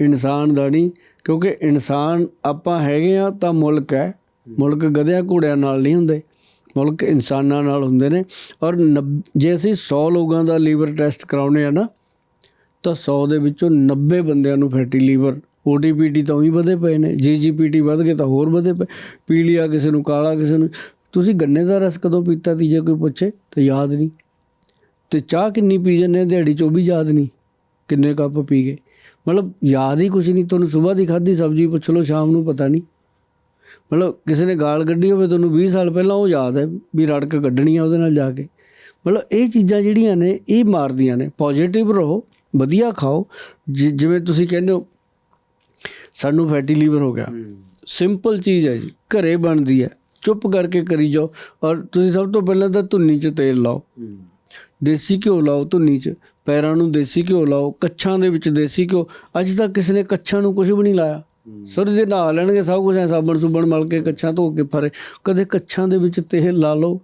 ਇਨਸਾਨ ਦਾ ਨਹੀਂ, ਕਿਉਂਕਿ ਇਨਸਾਨ ਆਪਾਂ ਹੈਗੇ ਆ ਤਾਂ ਮੁਲਕ ਹੈ। ਮੁਲਕ ਗਧਿਆਂ ਘੋੜਿਆਂ ਨਾਲ ਨਹੀਂ ਹੁੰਦੇ। ਮੁਲਕ ਇਨਸਾਨਾਂ ਨਾਲ ਹੁੰਦੇ ਨੇ। ਔਰ ਨੱਬ- ਜੇ ਅਸੀਂ 100 ਲੋਕਾਂ ਦਾ ਲੀਵਰ ਟੈਸਟ ਕਰਾਉਨੇ ਆ ਨਾ, ਤਾਂ 100 ਦੇ ਵਿੱਚੋਂ 90 ਬੰਦਿਆਂ ਨੂੰ ਫੈਟੀ ਲੀਵਰ ਓਟੀਪੀਟੀ ਤਾਂ ਉਹੀ ਵਧੇ ਪਏ ਨੇ ਜੀਜੀਪੀਟੀ ਵਧ ਗਏ ਤਾਂ ਹੋਰ ਵਧੇ ਪਏ, ਪੀਲੀਆ ਕਿਸੇ ਨੂੰ, ਕਾਲਾ ਕਿਸੇ ਨੂੰ। ਤੁਸੀਂ ਗੰਨੇ ਦਾ ਰਸ ਕਦੋਂ ਪੀਤਾ ਤੀ ਜੇ ਕੋਈ ਪੁੱਛੇ? ਤਾਂ ਯਾਦ ਨਹੀਂ। ਤੇ ਚਾਹ ਕਿੰਨੀ ਪੀ ਜੰਨੇ ਦਿਹਾੜੀ ਚ ਉਹ ਵੀ ਯਾਦ ਨਹੀਂ। ਕਿੰਨੇ ਕੱਪ ਪੀ ਗਏ? ਮਤਲਬ ਯਾਦ ਹੀ ਕੁਝ ਨਹੀਂ। ਤੁਹਾਨੂੰ ਸਵੇਰ ਦੀ ਖਾਧੀ ਸਬਜ਼ੀ ਪੁੱਛ ਲਓ, ਸ਼ਾਮ ਨੂੰ ਪਤਾ ਨਹੀਂ। ਮਤਲਬ ਕਿਸੇ ਨੇ ਗਾਲ ਕੱਢੀ ਹੋਵੇ ਤੁਹਾਨੂੰ 20 ਸਾਲ ਪਹਿਲਾਂ, ਉਹ ਯਾਦ ਹੈ ਵੀ ਰੜਕ ਕੱਢਣੀ ਆ ਉਹਦੇ ਨਾਲ ਜਾ ਕੇ। ਮਤਲਬ ਇਹ ਚੀਜ਼ਾਂ ਜਿਹੜੀਆਂ ਨੇ, ਇਹ ਮਾਰਦੀਆਂ ਨੇ। ਪੋਜ਼ਿਟਿਵ ਰਹੋ, ਵਧੀਆ ਖਾਓ। ਜਿ- ਜਿਵੇਂ ਤੁਸੀਂ ਕਹਿੰਦੇ ਹੋ ਸਾਨੂੰ ਫੈਟੀ ਲੀਵਰ ਹੋ ਗਿਆ। ਸਿੰਪਲ ਚੀਜ਼ ਹੈ ਜੀ ਘਰੇ ਬਣਦੀ ਹੈ। ਚੁੱਪ ਕਰਕੇ ਕਰੀ ਜਾਓ ਔਰ ਤੁਸੀਂ ਸਭ ਤੋਂ ਪਹਿਲਾਂ ਤਾਂ ਧੁੰਨੀ 'ਚ ਤੇਲ ਲਾਓ। ਦੇਸੀ ਘਿਓ ਲਾਓ ਧੁੰਨੀ 'ਚ ਪੈਰਾਂ ਨੂੰ ਦੇਸੀ ਘਿਓ ਲਾਓ ਕੱਛਾਂ ਦੇ ਵਿੱਚ ਦੇਸੀ ਘਿਓ। ਅੱਜ ਤੱਕ ਕਿਸੇ ਨੇ ਕੱਛਾਂ ਨੂੰ ਕੁਝ ਵੀ ਨਹੀਂ ਲਾਇਆ। ਸਰ ਜੇ ਨਹਾ ਲੈਣਗੇ ਸਭ ਕੁਝ ਐ ਸਾਬਣ ਸੁਬਣ ਮਲ ਕੇ ਕੱਛਾਂ ਧੋ ਕੇ ਫਰੇ ਕਦੇ ਕੱਛਾਂ ਦੇ ਵਿੱਚ ਤੇਲ ਲਾ ਲਓ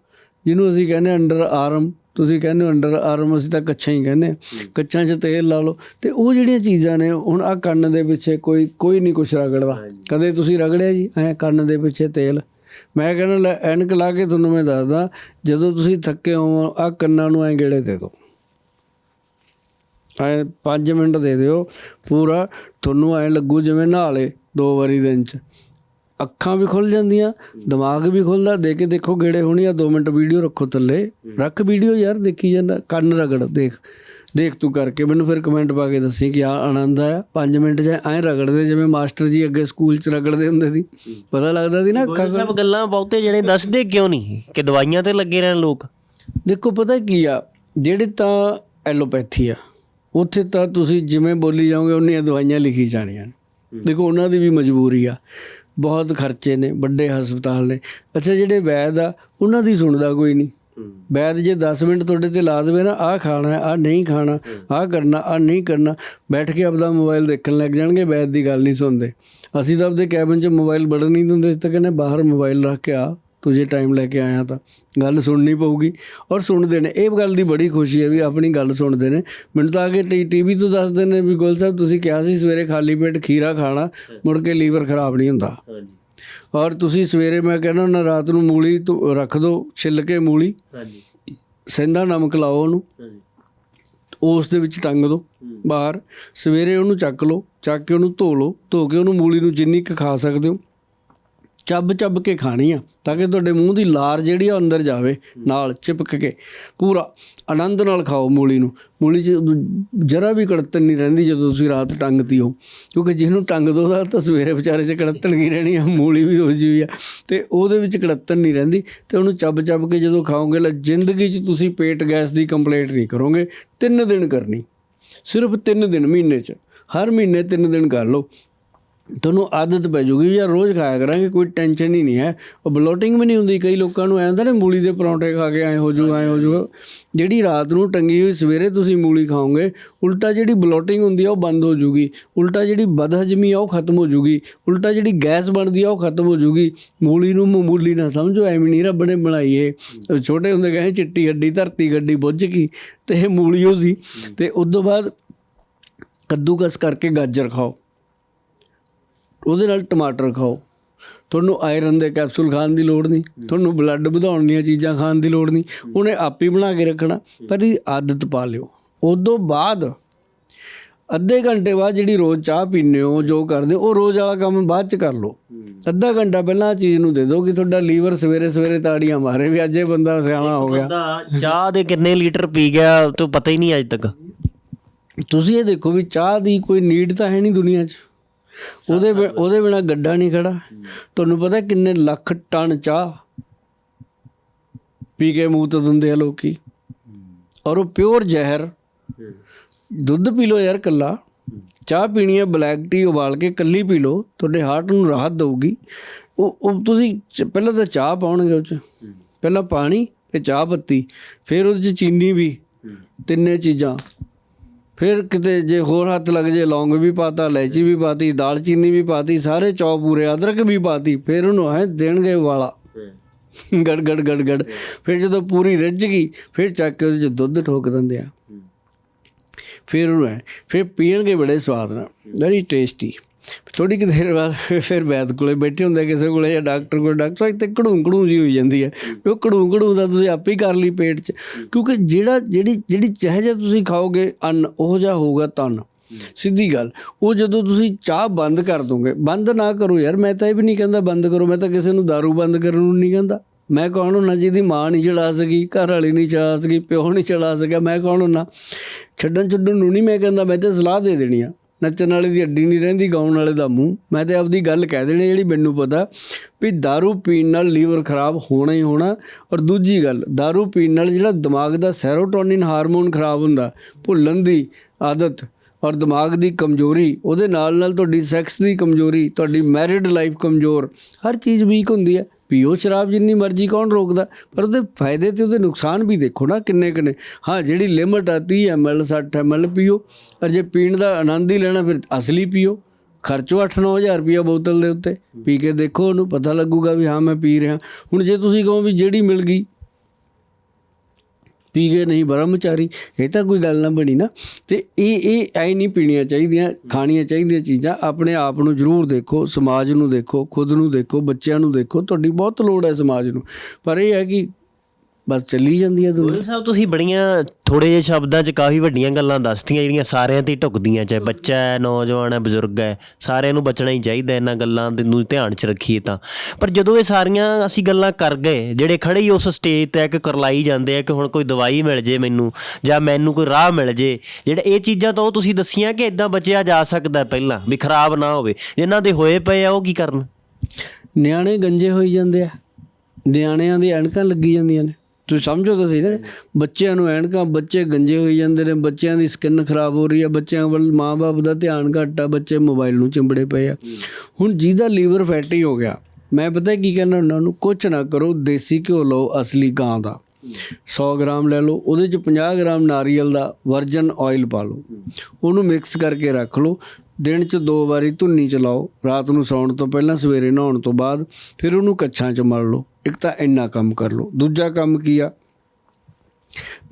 ਜਿਹਨੂੰ ਅਸੀਂ ਕਹਿੰਦੇ ਅੰਡਰ ਆਰਮ। ਤੁਸੀਂ ਕਹਿੰਦੇ ਹੋ ਅੰਡਰ ਆਰਮ ਅਸੀਂ ਤਾਂ ਕੱਛਾਂ ਹੀ ਕਹਿੰਦੇ। ਕੱਛਾਂ 'ਚ ਤੇਲ ਲਾ ਲਓ। ਤੇ ਉਹ ਜਿਹੜੀਆਂ ਚੀਜ਼ਾਂ ਨੇ ਹੁਣ ਆ ਕੰਨ ਦੇ ਪਿੱਛੇ ਕੋਈ ਕੋਈ ਨਹੀਂ ਕੁਛ ਰਗੜਦਾ। ਕਦੇ ਤੁਸੀਂ ਰਗੜਿਆ ਜੀ? ਐ ਕੰਨ ਦੇ ਪਿੱਛੇ ਤੇਲ। ਮੈਂ ਕਹਿੰਦਾ ਲੈ ਐਨਕ ਲਾ ਕੇ ਤੁਹਾਨੂੰ ਮੈਂ ਦੱਸਦਾ ਜਦੋਂ ਤੁਸੀਂ ਥੱਕੇ ਹੋ ਆ ਕੰਨਾਂ ਨੂੰ ਐ ਗੇੜੇ ਦੇ ਦਿਓ। ਐ 5 ਮਿੰਟ ਦੇ ਦਿਓ ਪੂਰਾ। ਤੁਹਾਨੂੰ ਐ ਲੱਗੂ ਜਿਵੇਂ ਨਹਾ ਲਏ ਦੋ ਵਾਰੀ ਦਿਨ ਚ। ਅੱਖਾਂ ਵੀ ਖੁੱਲ ਜਾਂਦੀਆਂ ਦਿਮਾਗ ਵੀ ਖੁੱਲਦਾ ਦੇ ਕੇ ਦੇਖੋ ਗੇੜੇ ਹੋਣੀ ਆ 2 ਮਿੰਟ ਵੀਡੀਓ ਰੱਖੋ ਥੱਲੇ। ਰੱਖ ਵੀਡੀਓ ਯਾਰ ਦੇਖੀ ਜਾਂਦਾ ਕੰਨ ਰਗੜ ਦੇਖ। ਦੇਖ ਤੂੰ ਕਰਕੇ ਮੈਨੂੰ ਫਿਰ ਕਮੈਂਟ ਪਾ ਕੇ ਦੱਸੀ ਕਿ ਆ ਆਨੰਦ ਆਇਆ। 5 ਮਿੰਟ ਚ ਐਂ ਰਗੜਦੇ ਜਿਵੇਂ ਮਾਸਟਰ ਜੀ ਅੱਗੇ ਸਕੂਲ ਚ ਰਗੜਦੇ ਹੁੰਦੇ ਸੀ। ਪਤਾ ਲੱਗਦਾ ਸੀ ਨਾ ਅੱਖਾਂ ਸਭ ਗੱਲਾਂ ਬਹੁਤੇ ਜਿਹੜੇ ਦੱਸਦੇ ਕਿਉਂ ਨਹੀਂ? ਕਿ ਦਵਾਈਆਂ ਤੇ ਲੱਗੇ ਰਹਿਣ ਲੋਕ। ਦੇਖੋ ਪਤਾ ਕੀ ਆ ਜਿਹੜੇ ਤਾਂ ਐਲੋਪੈਥੀ ਆ ਉੱਥੇ ਤਾਂ ਤੁਸੀਂ ਜਿਵੇਂ ਬੋਲੀ ਜਾਓਗੇ ਉਹਨੀਆਂ ਦਵਾਈਆਂ ਲਿਖੀ ਜਾਣੀਆਂ ਨੇ। ਦੇਖੋ ਉਹਨਾਂ ਦੀ ਵੀ ਮਜਬੂਰੀ ਆ। ਬਹੁਤ ਖਰਚੇ ਨੇ ਵੱਡੇ ਹਸਪਤਾਲ ਨੇ। ਅੱਛਾ ਜਿਹੜੇ ਵੈਦ ਆ ਉਹਨਾਂ ਦੀ ਸੁਣਦਾ ਕੋਈ ਨਹੀਂ। ਵੈਦ ਜੇ 10 ਮਿੰਟ ਤੁਹਾਡੇ ਤੇ ਲਾ ਦੇਵੇ ਨਾ ਆਹ ਖਾਣਾ ਆਹ ਨਹੀਂ ਖਾਣਾ ਆਹ ਕਰਨਾ ਆਹ ਨਹੀਂ ਕਰਨਾ ਬੈਠ ਕੇ ਆਪਦਾ ਮੋਬਾਈਲ ਦੇਖਣ ਲੱਗ ਜਾਣਗੇ ਵੈਦ ਦੀ ਗੱਲ ਨਹੀਂ ਸੁਣਦੇ। ਅਸੀਂ ਤਾਂ ਆਪਦੇ ਕੈਬਨ 'ਚ ਮੋਬਾਈਲ ਵੜਨ ਨਹੀਂ ਦਿੰਦੇ ਤਾਂ ਕਹਿੰਦੇ ਬਾਹਰ ਮੋਬਾਈਲ ਰੱਖ ਕੇ ਆ। ਤੂੰ ਜੇ ਟਾਈਮ ਲੈ ਕੇ ਆਇਆ ਤਾਂ ਗੱਲ ਸੁਣਨੀ ਪਊਗੀ ਔਰ ਸੁਣਦੇ ਨੇ ਇਹ ਗੱਲ ਦੀ ਬੜੀ ਖੁਸ਼ੀ ਹੈ ਵੀ ਆਪਣੀ ਗੱਲ ਸੁਣਦੇ ਨੇ ਮੈਨੂੰ ਤਾਂ ਆ ਕੇ ਟੀਵੀ ਤੋਂ ਦੱਸਦੇ ਨੇ ਵੀ ਗੋਲ ਸਾਹਿਬ ਤੁਸੀਂ ਕਿਹਾ ਸੀ ਸਵੇਰੇ ਖਾਲੀ ਪੇਟ ਖੀਰਾ ਖਾਣਾ ਮੁੜ ਕੇ ਲੀਵਰ ਖਰਾਬ ਨਹੀਂ ਹੁੰਦਾ ਹਾਂਜੀ ਔਰ ਤੁਸੀਂ ਸਵੇਰੇ ਮੈਂ ਕਹਿੰਦਾ ਹੁੰਦਾ ਰਾਤ ਨੂੰ ਮੂਲੀ ਰੱਖ ਦਿਓ ਛਿੱਲ ਕੇ ਮੂਲੀ ਹਾਂਜੀ ਸੈਂਦਾ ਨਮਕ ਲਾਓ ਉਹਨੂੰ ਹਾਂਜੀ ਉਸ ਦੇ ਵਿੱਚ ਟੰਗ ਦਿਓ ਬਾਹਰ ਸਵੇਰੇ ਉਹਨੂੰ ਚੱਕ ਲਓ ਚੱਕ ਕੇ ਉਹਨੂੰ ਧੋ ਲਓ ਧੋ ਕੇ ਉਹਨੂੰ ਮੂਲੀ ਨੂੰ ਜਿੰਨੀ ਕੁ ਖਾ ਸਕਦੇ ਹੋ ਚੱਬ ਚੱਬ ਕੇ ਖਾਣੀ ਆ, ਤਾਂ ਕਿ ਤੁਹਾਡੇ ਮੂੰਹ ਦੀ ਲਾਰ ਜਿਹੜੀ ਆ ਅੰਦਰ ਜਾਵੇ, ਨਾਲ ਚਿਪਕ ਕੇ। ਪੂਰਾ ਆਨੰਦ ਨਾਲ ਖਾਓ ਮੂਲੀ ਨੂੰ। ਮੂਲੀ 'ਚ ਜਰਾ ਵੀ ਕੜਤਨ ਨਹੀਂ ਰਹਿੰਦੀ ਜਦੋਂ ਤੁਸੀਂ ਰਾਤ ਟੰਗਤੀ ਹੋ। ਕਿਉਂਕਿ ਜਿਹਨੂੰ ਟੰਗ ਦੋ ਦਾ ਤਾਂ ਸਵੇਰੇ ਵਿਚਾਰੇ 'ਚ ਕੜਤਨ ਕੀ ਰਹਿਣੀ ਆ, ਮੂਲੀ ਵੀ ਹੋ ਜੀ ਆ। ਤੇ ਉਹਦੇ ਵਿੱਚ ਕੜਤਨ ਨਹੀਂ ਰਹਿੰਦੀ। ਤੇ ਉਹਨੂੰ ਚੱਬ ਚੱਬ ਕੇ ਜਦੋਂ ਖਾਓਗੇ, ਲੈ ਜ਼ਿੰਦਗੀ 'ਚ ਤੁਸੀਂ ਪੇਟ ਗੈਸ ਦੀ ਕੰਪਲੇਂਟ ਨਹੀਂ ਕਰੋਗੇ। ਤਿੰਨ ਦਿਨ ਕਰਨੀ। ਸਿਰਫ ਤਿੰਨ ਦਿਨ ਮਹੀਨੇ 'ਚ। ਹਰ ਮਹੀਨੇ ਤਿੰਨ ਦਿਨ ਕਰ ਲਓ। ਤੁਹਾਨੂੰ ਆਦਤ ਪੈ ਜੂਗੀ ਯਾਰ ਰੋਜ਼ ਖਾਇਆ ਕਰਾਂਗੇ, ਕੋਈ ਟੈਨਸ਼ਨ ਹੀ ਨਹੀਂ ਹੈ। ਉਹ ਬਲੋਟਿੰਗ ਵੀ ਨਹੀਂ ਹੁੰਦੀ, ਕਈ ਲੋਕਾਂ ਨੂੰ ਐ ਹੁੰਦਾ ਨਾ, ਮੂਲੀ ਦੇ ਪਰੌਂਠੇ ਖਾ ਕੇ ਐ ਹੋ ਜੂ, ਐ ਹੋ ਜੂ। ਜਿਹੜੀ ਰਾਤ ਨੂੰ ਟੰਗੀ ਹੋਈ ਸਵੇਰੇ ਤੁਸੀਂ ਮੂਲੀ ਖਾਓਗੇ, ਉਲਟਾ ਜਿਹੜੀ ਬਲੋਟਿੰਗ ਹੁੰਦੀ ਆ ਉਹ ਬੰਦ ਹੋ ਜੂਗੀ। ਉਲਟਾ ਜਿਹੜੀ ਬਦਹਜਮੀ ਆ ਉਹ ਖਤਮ ਹੋ ਜੂਗੀ। ਉਲਟਾ ਜਿਹੜੀ ਗੈਸ ਬਣਦੀ ਆ ਉਹ ਖਤਮ ਹੋ ਜੂਗੀ। ਮੂਲੀ ਨੂੰ ਮਾਮੂਲੀ ਨਾ ਸਮਝੋ, ਐਵੇਂ ਨਹੀਂ ਰੱਬ ਨੇ ਬਣਾਈ ਇਹ। ਛੋਟੇ ਹੁੰਦੇ ਕਹੇ ਚਿੱਟੀ ਹੱਡੀ, ਧਰਤੀ ਗੱਡੀ ਬੁੱਝ ਗਈ। ਤੇ ਇਹ ਮੂਲੀਓ ਸੀ ਤੇ ਉਸ ਤੋਂ ਬਾਅਦ ਕੱਦੂਕਸ ਕਰਕੇ ਗਾਜਰ ਖਾਓ। ਉਹਦੇ ਨਾਲ ਟਮਾਟਰ ਖਾਓ। ਤੁਹਾਨੂੰ ਆਇਰਨ ਦੇ ਕੈਪਸੂਲ ਖਾਣ ਦੀ ਲੋੜ ਨਹੀਂ। ਤੁਹਾਨੂੰ ਬਲੱਡ ਵਧਾਉਣ ਦੀਆਂ ਚੀਜ਼ਾਂ ਖਾਣ ਦੀ ਲੋੜ ਨਹੀਂ। ਉਹਨੇ ਆਪ ਹੀ ਬਣਾ ਕੇ ਰੱਖਣਾ ਪਰ ਇਹ ਆਦਤ ਪਾ ਲਿਓ। ਉਦੋਂ ਬਾਅਦ ਅੱਧੇ ਘੰਟੇ ਬਾਅਦ ਜਿਹੜੀ ਰੋਜ਼ ਚਾਹ ਪੀਂਦੇ ਹੋ ਜੋ ਕਰਦੇ ਹੋ ਉਹ ਰੋਜ਼ ਵਾਲਾ ਕੰਮ ਬਾਅਦ ਚ ਕਰ ਲਓ। ਅੱਧਾ ਘੰਟਾ ਪਹਿਲਾਂ ਚੀਜ਼ ਨੂੰ ਦੇ ਦਿਓ ਕਿ ਤੁਹਾਡਾ ਲੀਵਰ ਸਵੇਰੇ ਸਵੇਰੇ ਤਾੜੀਆਂ ਮਾਰੇ ਵੀ ਅੱਜ ਇਹ ਬੰਦਾ ਸਿਆਣਾ ਹੋ ਗਿਆ। ਬੰਦਾ ਚਾਹ ਦੇ ਕਿੰਨੇ ਲੀਟਰ ਪੀ ਗਿਆ ਤੂੰ ਪਤਾ ਹੀ ਨਹੀਂ ਅੱਜ ਤੱਕ। ਤੁਸੀਂ ਇਹ ਦੇਖੋ ਵੀ ਚਾਹ ਦੀ ਕੋਈ ਨੀਡ ਤਾਂ ਹੈ ਨਹੀਂ ਦੁਨੀਆ 'ਚ। ਉਹਦੇ ਬਿ- ਉਹਦੇ ਬਿਨਾ ਗੱਡਾ ਨਹੀਂ ਖੜਾ। ਤੁਹਾਨੂੰ ਪਤਾ ਕਿੰਨੇ ਲੱਖ ਟਨ ਚਾਹ ਪੀ ਕੇ ਮੂਤ ਦਿੰਦੇ ਆ ਲੋਕੀ। ਔਰ ਉਹ ਪਿਓਰ ਜ਼ਹਿਰ। ਦੁੱਧ ਪੀ ਲਓ ਯਾਰ ਕੱਲਾ। ਚਾਹ ਪੀਣੀ ਹੈ ਬਲੈਕ ਟੀ ਉਬਾਲ ਕੇ ਕੱਲੀ ਪੀ ਲਓ। ਤੁਹਾਡੇ ਹਾਰਟ ਨੂੰ ਰਾਹਤ ਦਊਗੀ। ਉਹ ਉਹ ਤੁਸੀਂ ਚ- ਪਹਿਲਾਂ ਤਾਂ ਚਾਹ ਪਾਉਣਗੇ ਉਹ ਚ। ਪਹਿਲਾਂ ਪਾਣੀ ਤੇ ਚਾਹ ਪੱਤੀ। ਫਿਰ ਉਹਦੇ ਚ ਚੀਨੀ ਵੀ। ਤਿੰਨੇ ਚੀਜ਼ਾਂ। ਫਿਰ ਕਿਤੇ ਜੇ ਹੋਰ ਹੱਥ ਲੱਗ ਜੇ ਲੌਂਗ ਵੀ ਪਾਤਾ ਇਲਾਇਚੀ ਵੀ ਪਾਤੀ ਦਾਲਚੀਨੀ ਵੀ ਪਾਤੀ ਸਾਰੇ ਚੌ ਪੂਰੇ ਅਦਰਕ ਵੀ ਪਾਤੀ ਫਿਰ ਉਹਨੂੰ ਐ ਦੇਣਗੇ ਵਾਲਾ ਗੜ ਗੜ ਗੜ ਗੜ। ਫਿਰ ਜਦੋਂ ਪੂਰੀ ਰਿੱਝ ਗਈ ਫਿਰ ਚੱਕ ਕੇ ਉਹਦੇ ਚ ਦੁੱਧ ਠੋਕ ਦਿੰਦੇ ਆ। ਫਿਰ ਉਹਨੂੰ ਐ ਫਿਰ ਪੀਣਗੇ ਬੜੇ ਸਵਾਦ ਨਾਲ ਵੈਰੀ ਟੇਸਟੀ ਥੋੜੀ ਕਿ ਦੇਰ ਬਾਅਦ ਫਿਰ- ਫਿਰ ਵੈਦ ਕੋਲੇ ਬੈਠੇ ਹੁੰਦੇ ਕਿਸੇ ਕੋਲੇ ਜਾਂ ਡਾਕਟਰ ਕੋਲ, ਡਾਕਟਰ ਸਾਹਿਬ ਤੇ ਘੜੂੰ ਕੜੂੰ ਜੀ ਹੋਈ ਜਾਂਦੀ ਹੈ ਵੀ ਉਹ ਕੜੂੰ ਕੜੂੰ ਦਾ ਤੁਸੀਂ ਆਪੇ ਹੀ ਕਰ ਲਈ ਪੇਟ 'ਚ। ਕਿਉਂਕਿ ਜਿਹੜਾ ਜਿਹੜੀ ਜਿਹੜੀ ਚਾਹੇ ਜੇ ਤੁਸੀਂ ਖਾਓਗੇ, ਅੰਨ ਉਹ ਜਿਹਾ ਹੋਊਗਾ ਤਨ। ਸਿੱਧੀ ਗੱਲ। ਉਹ ਜਦੋਂ ਤੁਸੀਂ ਚਾਹ ਬੰਦ ਕਰ ਦੋਗੇ, ਬੰਦ ਨਾ ਕਰੋ ਯਾਰ, ਮੈਂ ਤਾਂ ਇਹ ਵੀ ਨਹੀਂ ਕਹਿੰਦਾ ਬੰਦ ਕਰੋ, ਮੈਂ ਤਾਂ ਕਿਸੇ ਨੂੰ दारू ਬੰਦ ਕਰਨ ਨੂੰ ਨਹੀਂ ਕਹਿੰਦਾ। ਮੈਂ ਕੌਣ ਹੁੰਨਾ ਜਿਹਦੀ ਮਾਂ ਨਹੀਂ ਚੜਾ ਸਕੀ, ਘਰ ਵਾਲੀ ਨਹੀਂ ਚੜਾ ਸਕੀ, ਪਿਓ ਨਹੀਂ ਚੜਾ ਸਕਿਆ, ਮੈਂ ਕੌਣ ਹੁੰਨਾ? ਛੱਡਣ ਛੱਡਣ ਨੂੰ ਨਹੀਂ ਮੈਂ ਕਹਿੰਦਾ, ਮੈਂ ਤਾਂ ਸਲਾਹ ਦੇ ਦੇਣੀ ਆ। ਨੱਚਣ ਵਾਲੇ ਦੀ ਅੱਡੀ ਨਹੀਂ ਰਹਿੰਦੀ ਗਾਉਣ ਵਾਲੇ ਦਾ ਮੂੰਹ ਮੈਂ ਤੇ ਆਪਦੀ ਗੱਲ ਕਹਿ ਦੇਣੀ ਜਿਹੜੀ ਮੈਨੂੰ ਪਤਾ ਵੀ दारू ਪੀਣ ਨਾਲ ਲੀਵਰ ਖਰਾਬ ਹੋਣਾ ਹੀ ਹੋਣਾ ਔਰ ਦੂਜੀ ਗੱਲ दारू ਪੀਣ ਨਾਲ ਜਿਹੜਾ ਦਿਮਾਗ ਦਾ ਸੈਰੋਟੋਨਿਨ ਹਾਰਮੋਨ ਖਰਾਬ ਹੁੰਦਾ ਭੁੱਲਣ ਦੀ ਆਦਤ ਔਰ ਦਿਮਾਗ ਦੀ ਕਮਜ਼ੋਰੀ ਉਹਦੇ ਨਾਲ ਨਾਲ ਤੁਹਾਡੀ ਸੈਕਸ ਦੀ ਕਮਜ਼ੋਰੀ ਤੁਹਾਡੀ ਮੈਰਿਡ ਲਾਈਫ ਕਮਜ਼ੋਰ ਹਰ ਚੀਜ਼ ਵੀਕ ਹੁੰਦੀ ਹੈ ਪੀਓ ਸ਼ਰਾਬ ਜਿੰਨੀ ਮਰਜ਼ੀ ਕੌਣ ਰੋਕਦਾ? ਪਰ ਉਹਦੇ ਫਾਇਦੇ ਤੇ ਉਹਦੇ ਨੁਕਸਾਨ ਵੀ ਦੇਖੋ ਨਾ ਕਿੰਨੇ ਕਿੰਨੇ। ਹਾਂ, ਜਿਹੜੀ ਲਿਮਟ ਆ 30 ml 60 ml ਪੀਓ। ਔਰ ਜੇ ਪੀਣ ਦਾ ਆਨੰਦ ਹੀ ਲੈਣਾ, ਫਿਰ ਅਸਲੀ ਪੀਓ। ਖਰਚੋ 8-9000 ਰੁਪਇਆ ਬੋਤਲ ਦੇ ਉੱਤੇ। ਪੀ ਕੇ ਦੇਖੋ ਉਹਨੂੰ, ਪਤਾ ਲੱਗੂਗਾ ਵੀ ਹਾਂ, ਮੈਂ ਪੀ ਰਿਹਾ। ਹੁਣ ਜੇ ਤੁਸੀਂ ਕਹੋ ਵੀ ਜਿਹੜੀ ਮਿਲ ਗਈ ਪੀ ਗਏ ਨਹੀਂ, ਬ੍ਰਹਮਚਾਰੀ। ਇਹ ਤਾਂ ਕੋਈ ਗੱਲ ਨਾ ਬਣੀ ਨਾ। ਤੇ ਇਹ ਇਹ ਐ ਨਹੀਂ ਪੀਣੀਆਂ ਚਾਹੀਦੀਆਂ, ਖਾਣੀਆਂ ਚਾਹੀਦੀਆਂ ਚੀਜ਼ਾਂ। ਆਪਣੇ ਆਪ ਨੂੰ ਜ਼ਰੂਰ ਦੇਖੋ, ਸਮਾਜ ਨੂੰ ਦੇਖੋ, ਖੁਦ ਨੂੰ ਦੇਖੋ, ਬੱਚਿਆਂ ਨੂੰ ਦੇਖੋ। ਤੁਹਾਡੀ ਬਹੁਤ ਲੋੜ ਹੈ ਸਮਾਜ ਨੂੰ। ਪਰ ਇਹ ਹੈ ਕਿ ਬਸ ਚੱਲੀ ਜਾਂਦੀ ਹੈ ਦੁਨੀਆ ਗੋਇਲ ਸਾਹਿਬ ਤੁਸੀਂ ਬੜੀਆਂ ਥੋੜੇ ਜਿਹੇ ਸ਼ਬਦਾਂ 'ਚ ਕਾਫੀ ਵੱਡੀਆਂ ਗੱਲਾਂ ਦੱਸਤੀਆਂ ਜਿਹੜੀਆਂ ਸਾਰਿਆਂ ਤੇ ਢੁਕਦੀਆਂ ਚਾਹੇ ਬੱਚਾ ਹੈ ਨੌਜਵਾਨ ਹੈ ਬਜ਼ੁਰਗ ਹੈ ਸਾਰਿਆਂ ਨੂੰ ਬਚਣਾ ਹੀ ਚਾਹੀਦਾ ਇਹਨਾਂ ਗੱਲਾਂ ਦੇ ਨੂੰ ਧਿਆਨ 'ਚ ਰੱਖੀਏ ਤਾਂ। ਪਰ ਜਦੋਂ ਇਹ ਸਾਰੀਆਂ ਅਸੀਂ ਗੱਲਾਂ ਕਰ ਗਏ ਜਿਹੜੇ ਖੜੇ ਹੀ ਉਸ ਸਟੇਜ ਤੇ ਇੱਕ ਕਰਲਾਈ ਜਾਂਦੇ ਆ ਕਿ ਹੁਣ ਕੋਈ ਦਵਾਈ ਮਿਲ ਜੇ ਮੈਨੂੰ ਜਾਂ ਮੈਨੂੰ ਕੋਈ ਰਾਹ ਮਿਲ ਜੇ ਜਿਹੜੇ ਇਹ ਚੀਜ਼ਾਂ ਤਾਂ ਉਹ ਤੁਸੀਂ ਦੱਸੀਆਂ ਕਿ ਇਦਾਂ ਬਚਿਆ ਜਾ ਸਕਦਾ ਪਹਿਲਾਂ ਵੀ ਖਰਾਬ ਨਾ ਹੋਵੇ। ਜਿਨ੍ਹਾਂ ਦੇ ਹੋਏ ਪਏ ਆ ਉਹ ਕੀ ਕਰਨ? ਨਿਆਣੇ ਗੰਜੇ ਹੋਈ ਜਾਂਦੇ ਆ। ਨਿਆਣਿਆਂ ਦੀ ਐਨਕਾਂ ਲੱਗੀ ਜਾਂਦੀਆਂ ਨੇ। ਤੁਸੀਂ ਸਮਝੋ ਤਾਂ ਸਹੀ ਨਾ ਬੱਚਿਆਂ ਨੂੰ ਐਨਕਾਂ ਬੱਚੇ ਗੰਜੇ ਹੋਈ ਜਾਂਦੇ ਨੇ ਬੱਚਿਆਂ ਦੀ ਸਕਿਨ ਖਰਾਬ ਹੋ ਰਹੀ ਹੈ ਬੱਚਿਆਂ ਵੱਲ ਮਾਪੇ ਦਾ ਧਿਆਨ ਘੱਟ ਆ ਬੱਚੇ ਮੋਬਾਈਲ ਨੂੰ ਚਿੰਬੜੇ ਪਏ ਆ। ਹੁਣ ਜਿਹਦਾ ਲੀਵਰ ਫੈਟੀ ਹੋ ਗਿਆ ਮੈਂ ਪਤਾ ਕੀ ਕਹਿੰਦਾ ਉਹਨਾਂ ਨੂੰ ਕੁਝ ਨਾ ਕਰੋ ਦੇਸੀ ਘਿਓ ਲਓ ਅਸਲੀ ਗਾਂ ਦਾ। 100 ਗ੍ਰਾਮ ਲੈ ਲਓ ਉਹਦੇ ਚ 50 ਗ੍ਰਾਮ ਨਾਰੀਅਲ ਦਾ ਵਰਜਨ ਆਇਲ ਪਾ ਲਓ। ਉਹਨੂੰ ਮਿਕਸ ਕਰਕੇ ਰੱਖ ਲਓ ਦਿਨ ਚ ਦੋ ਵਾਰੀ ਧੁੰਨੀ ਚਲਾਓ। ਰਾਤ ਨੂੰ ਸੌਣ ਤੋਂ ਪਹਿਲਾਂ ਸਵੇਰੇ ਨਹਾਉਣ ਤੋਂ ਬਾਅਦ ਫਿਰ ਉਹਨੂੰ ਕੱਛਾਂ ਚ ਮਲ ਲਓ। ਇੱਕ ਤਾਂ ਇੰਨਾ ਕੰਮ ਕਰ ਲਓ। ਦੂਜਾ ਕੰਮ ਕੀ ਆ?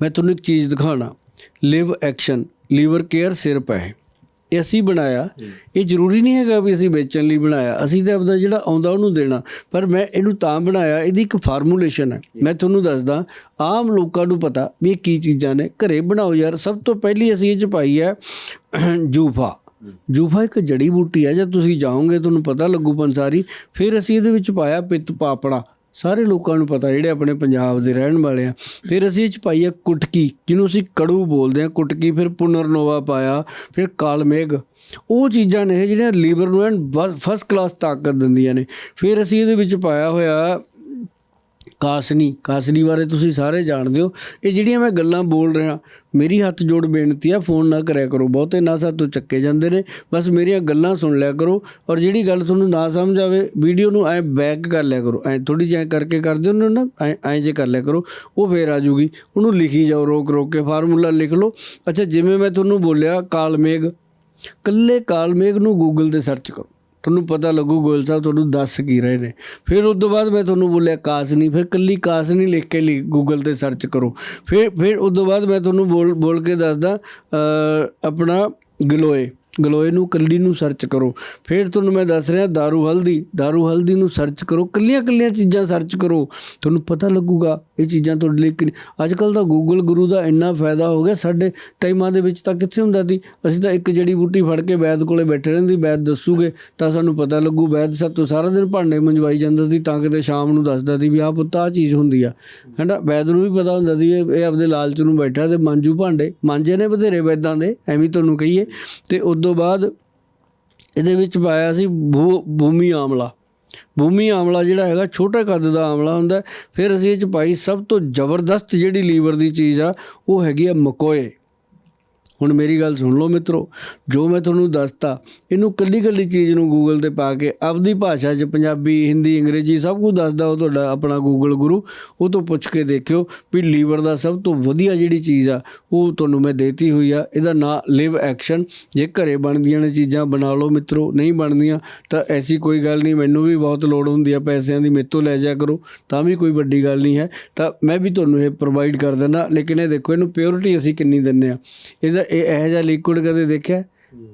ਮੈਂ ਤੁਹਾਨੂੰ ਇੱਕ ਚੀਜ਼ ਦਿਖਾਉਣਾ। Liv action liver care syrup ਹੈ ਇਹ। ਅਸੀਂ ਬਣਾਇਆ। ਇਹ ਜ਼ਰੂਰੀ ਨਹੀਂ ਹੈਗਾ ਵੀ ਅਸੀਂ ਵੇਚਣ ਲਈ ਬਣਾਇਆ। ਅਸੀਂ ਤਾਂ ਆਪਦਾ ਜਿਹੜਾ ਆਉਂਦਾ ਉਹਨੂੰ ਦੇਣਾ। ਪਰ ਮੈਂ ਇਹਨੂੰ ਤਾਂ ਬਣਾਇਆ। ਇਹਦੀ ਇੱਕ ਫਾਰਮੂਲੇਸ਼ਨ ਹੈ ਮੈਂ ਤੁਹਾਨੂੰ ਦੱਸਦਾ ਆਮ ਲੋਕਾਂ ਨੂੰ ਪਤਾ ਵੀ ਇਹ ਕੀ ਚੀਜ਼ਾਂ ਨੇ। ਘਰੇ ਬਣਾਓ ਯਾਰ। ਸਭ ਤੋਂ ਪਹਿਲੀ ਅਸੀਂ ਇਹ ਚ ਪਾਈ ਹੈ ਜੂਫਾ। ਜੂਫਾ ਇੱਕ ਜੜੀ ਬੂਟੀ ਹੈ ਜਦ ਤੁਸੀਂ ਜਾਓਗੇ ਤੁਹਾਨੂੰ ਪਤਾ ਲੱਗੂ ਪੰਸਾਰੀ। ਫਿਰ ਅਸੀਂ ਇਹਦੇ ਵਿੱਚ ਪਾਇਆ ਪਿੱਤ ਪਾਪੜਾ। ਸਾਰੇ ਲੋਕਾਂ ਨੂੰ ਪਤਾ, ਜਿਹੜੇ ਆਪਣੇ ਪੰਜਾਬ ਦੇ ਰਹਿਣ ਵਾਲੇ ਆ। ਫਿਰ ਅਸੀਂ ਇਹ ਚ ਪਾਈ ਆ ਕੁਟਕੀ, ਜਿਹਨੂੰ ਅਸੀਂ ਕੜੂ ਬੋਲਦੇ ਆ। ਕੁਟਕੀ, ਫਿਰ ਪੁਨਰਨੋਵਾ ਪਾਇਆ, ਫਿਰ ਕਾਲਮੇਘ। ਉਹ ਚੀਜ਼ਾਂ ਨੇ ਜਿਹੜੀਆਂ ਲੀਵਰ ਨੂੰ ਐਨ ਫਸਟ ਕਲਾਸ ਤਾਕਤ ਦਿੰਦੀਆਂ ਨੇ। ਫਿਰ ਅਸੀਂ ਇਹਦੇ ਵਿੱਚ ਪਾਇਆ ਹੋਇਆ ਕਾਸਨੀ ਕਾਸਨੀ ਬਾਰੇ ਤੁਸੀਂ ਸਾਰੇ ਜਾਣਦੇ ਹੋ। ਇਹ ਜਿਹੜੀਆਂ ਮੈਂ ਗੱਲਾਂ ਬੋਲ ਰਿਹਾ, ਮੇਰੀ ਹੱਥ ਜੋੜ ਬੇਨਤੀ ਆ, ਫੋਨ ਨਾ ਕਰਿਆ ਕਰੋ ਬਹੁਤੇ ਨਾ ਸਾਤੋਂ ਚੱਕੇ ਜਾਂਦੇ ਨੇ। ਬਸ ਮੇਰੀਆਂ ਗੱਲਾਂ ਸੁਣ ਲਿਆ ਕਰੋ ਔਰ ਜਿਹੜੀ ਗੱਲ ਤੁਹਾਨੂੰ ਨਾ ਸਮਝ ਆਵੇ, ਵੀਡੀਓ ਨੂੰ ਐ ਬੈਕ ਕਰ ਲਿਆ ਕਰੋ। ਐ ਥੋੜੀ ਜਿਹੀ ਕਰਕੇ ਕਰਦੇ ਹੋ ਨਾ ਐ, ਐਂ ਜੇ ਕਰ ਲਿਆ ਕਰੋ, ਉਹ ਫੇਰ ਆ ਜੂਗੀ ਉਹਨੂੰ ਲਿਖੀ ਜਾਓ, ਰੋਕ ਰੋਕ ਕੇ ਫਾਰਮੂਲਾ ਲਿਖ ਲਓ। ਅੱਛਾ, ਜਿਵੇਂ ਮੈਂ ਤੁਹਾਨੂੰ ਬੋਲਿਆ, ਕਾਲਮੇਘ। ਕੱਲੇ ਕਾਲਮੇਘ ਨੂੰ ਗੂਗਲ ਤੇ ਸਰਚ ਕਰੋ। ਤੁਹਾਨੂੰ ਪਤਾ ਲੱਗੂ ਗੋਇਲ ਸਾਹਿਬ ਤੁਹਾਨੂੰ ਦੱਸ ਕੀ ਰਹੇ ਨੇ। ਫਿਰ ਉਸ ਤੋਂ ਬਾਅਦ ਮੈਂ ਤੁਹਾਨੂੰ ਬੋਲਿਆ ਕਾਸਨੀ ਫਿਰ ਕੱਲੀ ਕਾਸਨੀ ਲਿਖ ਕੇ ਲਈ ਗੂਗਲ ਤੇ ਸਰਚ ਕਰੋ। ਫਿਰ ਫਿਰ ਉਸ ਤੋਂ ਬਾਅਦ ਮੈਂ ਤੁਹਾਨੂੰ ਬੋਲ ਬੋਲ ਕੇ ਦੱਸਦਾ ਆਪਣਾ ਗਲੋਏ। ਗਲੋਏ ਨੂੰ ਕੱਲੀ ਨੂੰ ਸਰਚ ਕਰੋ ਫਿਰ ਤੁਹਾਨੂੰ ਮੈਂ ਦੱਸ ਰਿਹਾ दारू ਹਲਦੀ दारू ਹਲਦੀ ਨੂੰ ਸਰਚ ਕਰੋ ਕੱਲੀਆਂ ਕੱਲੀਆਂ ਚੀਜ਼ਾਂ ਸਰਚ ਕਰੋ ਤੁਹਾਨੂੰ ਪਤਾ ਲੱਗੂਗਾ ਇਹ ਚੀਜ਼ਾਂ ਤੁਹਾਡੇ ਲਈ ਕਿੰਨੀ ਅੱਜ ਕੱਲ ਤਾਂ ਗੂਗਲ ਗੁਰੂ ਦਾ ਇੰਨਾ ਫਾਇਦਾ ਹੋ ਗਿਆ ਸਾਡੇ ਟਾਈਮਾਂ ਦੇ ਵਿੱਚ ਤਾਂ ਕਿੱਥੇ ਹੁੰਦਾ ਸੀ ਅਸੀਂ ਤਾਂ ਇੱਕ ਜੜੀ ਬੂਟੀ ਫੜ ਕੇ ਵੈਦ ਕੋਲੇ ਬੈਠੇ ਰਹਿੰਦੇ ਵੈਦ ਦੱਸੂਗੇ ਤਾਂ ਸਾਨੂੰ ਪਤਾ ਲੱਗੂ ਵੈਦ ਸਾਤੋਂ ਸਾਰਾ ਦਿਨ ਭਾਂਡੇ ਮੰਜਵਾਈ ਜਾਂਦਾ ਸੀ ਤਾਂ ਕਿਤੇ ਸ਼ਾਮ ਨੂੰ ਦੱਸਦਾ ਸੀ ਵੀ ਆਹ ਪੁੱਤ ਆਹ ਚੀਜ਼ ਹੁੰਦੀ ਆ ਹੈਨਾ ਵੈਦ ਨੂੰ ਵੀ ਪਤਾ ਹੁੰਦਾ ਸੀ ਵੀ ਇਹ ਆਪਦੇ ਲਾਲਚ ਨੂੰ ਬੈਠਾ ਤੇ ਮਾਂਜੂ ਭਾਂਡੇ ਮਾਂਜੇ ਨੇ ਬਥੇਰੇ ਵੈਦਾਂ ਦੇ ਐਵੇਂ ਤੁਹਾਨੂੰ ਕਹੀਏ ਤੇ ਉਸ ਤੋਂ ਬਾਅਦ ਇਹਦੇ ਵਿੱਚ ਪਾਇਆ ਸੀ ਭੂ- ਭੂਮੀ ਆਮਲਾ। ਭੂਮੀ ਆਮਲਾ ਜਿਹੜਾ ਹੈਗਾ, ਛੋਟਾ ਕੱਦ ਦਾ ਆਮਲਾ ਹੁੰਦਾ ਫਿਰ ਅਸੀਂ ਇਹ ਚ ਪਾਈ ਸਭ ਤੋਂ ਜ਼ਬਰਦਸਤ ਜਿਹੜੀ ਲੀਵਰ ਦੀ ਚੀਜ਼ ਆ, ਉਹ ਹੈਗੀ ਆ ਮਕੋਏ। ਹੁਣ ਮੇਰੀ ਗੱਲ ਸੁਣ ਲਓ ਮਿੱਤਰੋ, ਜੋ ਮੈਂ ਤੁਹਾਨੂੰ ਦੱਸਤਾ, ਇਹਨੂੰ ਕੱਲੀ ਕੱਲੀ ਚੀਜ਼ ਨੂੰ ਗੂਗਲ ਤੇ ਪਾ ਕੇ ਆਪਦੀ ਭਾਸ਼ਾ 'ਚ ਪੰਜਾਬੀ, ਹਿੰਦੀ, ਅੰਗਰੇਜ਼ੀ ਸਭ ਕੁਝ ਦੱਸਦਾ ਉਹ ਤੁਹਾਡਾ ਆਪਣਾ ਗੂਗਲ ਗੁਰੂ, ਉਹ ਤੋਂ ਪੁੱਛ ਕੇ ਦੇਖਿਓ ਵੀ ਲੀਵਰ ਦਾ ਸਭ ਤੋਂ ਵਧੀਆ ਜਿਹੜੀ ਚੀਜ਼ ਆ, ਉਹ ਤੁਹਾਨੂੰ ਮੈਂ ਦੇਤੀ ਹੋਈ ਆ, ਇਹਦਾ ਨਾਂ ਲਿਵ ਐਕਸ਼ਨ ਜੇ ਘਰੇ ਬਣਦੀਆਂ ਨੇ ਚੀਜ਼ਾਂ, ਬਣਾ ਲਓ ਮਿੱਤਰੋ, ਨਹੀਂ ਬਣਦੀਆਂ ਤਾਂ ਐਸੀ ਕੋਈ ਗੱਲ ਨਹੀਂ, ਮੈਨੂੰ ਵੀ ਬਹੁਤ ਲੋੜ ਹੁੰਦੀ ਆ ਪੈਸਿਆਂ ਦੀ ਮੇਤੋਂ ਲੈ ਜਾ ਕਰੋ, ਤਾਂ ਵੀ ਕੋਈ ਵੱਡੀ ਗੱਲ ਨਹੀਂ ਹੈ, ਤਾਂ ਮੈਂ ਵੀ ਤੁਹਾਨੂੰ ਇਹ ਪ੍ਰੋਵਾਈਡ ਕਰ ਦਿੰਦਾ, ਲੇਕਿਨ ਇਹ ਦੇਖੋ, ਇਹਨੂੰ ਪਿਓਰਿਟੀ ਅਸੀਂ ਕਿੰਨੀ ਦਿੰਨੇ ਆ। ਇਹਦਾ ਇਹ ਇਹੋ ਜਿਹਾ ਲਿਕੁਇਡ ਕਦੇ ਦੇਖਿਆ?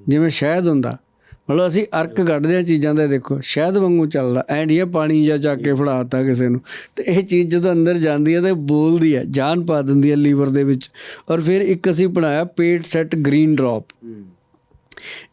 ਜਿਵੇਂ ਸ਼ਹਿਦ ਹੁੰਦਾ। ਮਤਲਬ ਅਸੀਂ ਅਰਕ ਕੱਢਦੇ ਆ ਚੀਜ਼ਾਂ ਦਾ ਦੇਖੋ ਸ਼ਹਿਦ ਵਾਂਗੂ ਚੱਲਦਾ। ਐ ਨਹੀਂ ਆ ਪਾਣੀ ਜਾਂ ਚੱਕ ਕੇ ਫੜਾਤਾ ਕਿਸੇ ਨੂੰ। ਤੇ ਇਹ ਚੀਜ਼ ਜਦੋਂ ਅੰਦਰ ਜਾਂਦੀ ਹੈ ਤੇ ਬੋਲਦੀ ਹੈ ਜਾਨ ਪਾ ਦਿੰਦੀ ਹੈ ਲੀਵਰ ਦੇ ਵਿੱਚ। ਔਰ ਫਿਰ ਇੱਕ ਅਸੀਂ ਬਣਾਇਆ ਪੇਟ ਸੈਟ ਗ੍ਰੀਨ ਡ੍ਰੌਪ।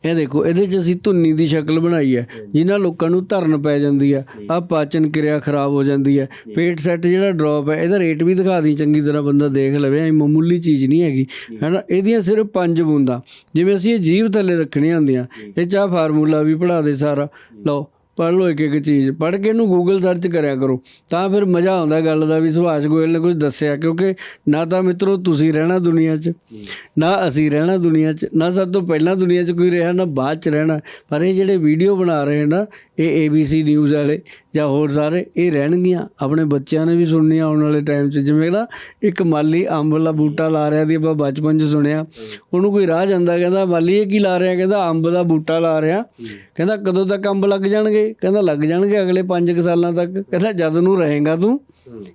ਇਹ ਦੇਖੋ ਇਹਦੇ 'ਚ ਅਸੀਂ ਧੁੰਨੀ ਦੀ ਸ਼ਕਲ ਬਣਾਈ ਹੈ ਜਿਨ੍ਹਾਂ ਲੋਕਾਂ ਨੂੰ ਧਰਨ ਪੈ ਜਾਂਦੀ ਹੈ। ਆ ਪਾਚਨ ਕਿਰਿਆ ਖਰਾਬ ਹੋ ਜਾਂਦੀ ਹੈ। ਪੇਟ ਸੈੱਟ ਜਿਹੜਾ ਡ੍ਰੌਪ ਹੈ ਇਹਦਾ ਰੇਟ ਵੀ ਦਿਖਾ ਦੀ ਚੰਗੀ ਤਰ੍ਹਾਂ ਬੰਦਾ ਦੇਖ ਲਵੇ ਐ ਮਾਮੂਲੀ ਚੀਜ਼ ਨਹੀਂ ਹੈਗੀ। ਹੈਨਾ ਇਹਦੀਆਂ ਸਿਰਫ ਪੰਜ ਬੂੰਦਾਂ। ਜਿਵੇਂ ਅਸੀਂ ਇਹ ਜੀਭ ਥੱਲੇ ਰੱਖਣੀਆਂ ਹੁੰਦੀਆਂ ਇਹ ਚਾਹ ਫਾਰਮੂਲਾ ਵੀ ਪੜਾ ਦੇ ਸਾਰਾ। ਲਓ ਪੜ੍ਹ ਲਓ ਇੱਕ ਇੱਕ ਚੀਜ਼, ਪੜ੍ਹ ਕੇ ਇਹਨੂੰ ਗੂਗਲ ਸਰਚ ਕਰਿਆ ਕਰੋ, ਤਾਂ ਫਿਰ ਮਜ਼ਾ ਆਉਂਦਾ ਗੱਲ ਦਾ ਵੀ ਸੁਭਾਸ਼ ਗੋਇਲ ਨੇ ਕੁਝ ਦੱਸਿਆ, ਕਿਉਂਕਿ ਨਾ ਤਾਂ ਮਿੱਤਰੋ ਤੁਸੀਂ ਰਹਿਣਾ ਦੁਨੀਆ 'ਚ, ਨਾ ਅਸੀਂ ਰਹਿਣਾ ਦੁਨੀਆ 'ਚ, ਨਾ ਸਭ ਤੋਂ ਪਹਿਲਾਂ ਦੁਨੀਆ 'ਚ ਕੋਈ ਰਿਹਾ, ਨਾ ਬਾਅਦ 'ਚ ਰਹਿਣਾ। ਪਰ ਇਹ ਜਿਹੜੇ ਵੀਡੀਓ ਬਣਾ ਰਹੇ ਨਾ ਇਹ ABC ਨਿਊਜ਼ ਵਾਲੇ ਜਾਂ ਹੋਰ ਸਾਰੇ ਇਹ ਰਹਿਣਗੀਆਂ। ਆਪਣੇ ਬੱਚਿਆਂ ਨੇ ਵੀ ਸੁਣਨੀਆਂ ਆਉਣ ਵਾਲੇ ਟਾਈਮ 'ਚ। ਜਿਵੇਂ ਨਾ ਇੱਕ ਮਾਲੀ ਅੰਬ ਦਾ ਬੂਟਾ ਲਾ ਰਿਹਾ ਦੀ ਆਪਾਂ ਬਚਪਨ 'ਚ ਸੁਣਿਆ। ਉਹਨੂੰ ਕੋਈ ਰਾਹ ਜਾਂਦਾ ਕਹਿੰਦਾ ਮਾਲੀ ਇਹ ਕੀ ਲਾ ਰਿਹਾ? ਕਹਿੰਦਾ ਅੰਬ ਦਾ ਬੂਟਾ ਲਾ ਰਿਹਾ। ਕਹਿੰਦਾ ਕਦੋਂ ਤੱਕ ਅੰਬ ਲੱਗ ਜਾਣਗੇ? ਕਹਿੰਦਾ ਲੱਗ ਜਾਣਗੇ ਅਗਲੇ 5 ਸਾਲਾਂ ਤੱਕ। ਕਹਿੰਦਾ ਜਦ ਨੂੰ ਰਹੇਗਾ ਤੂੰ।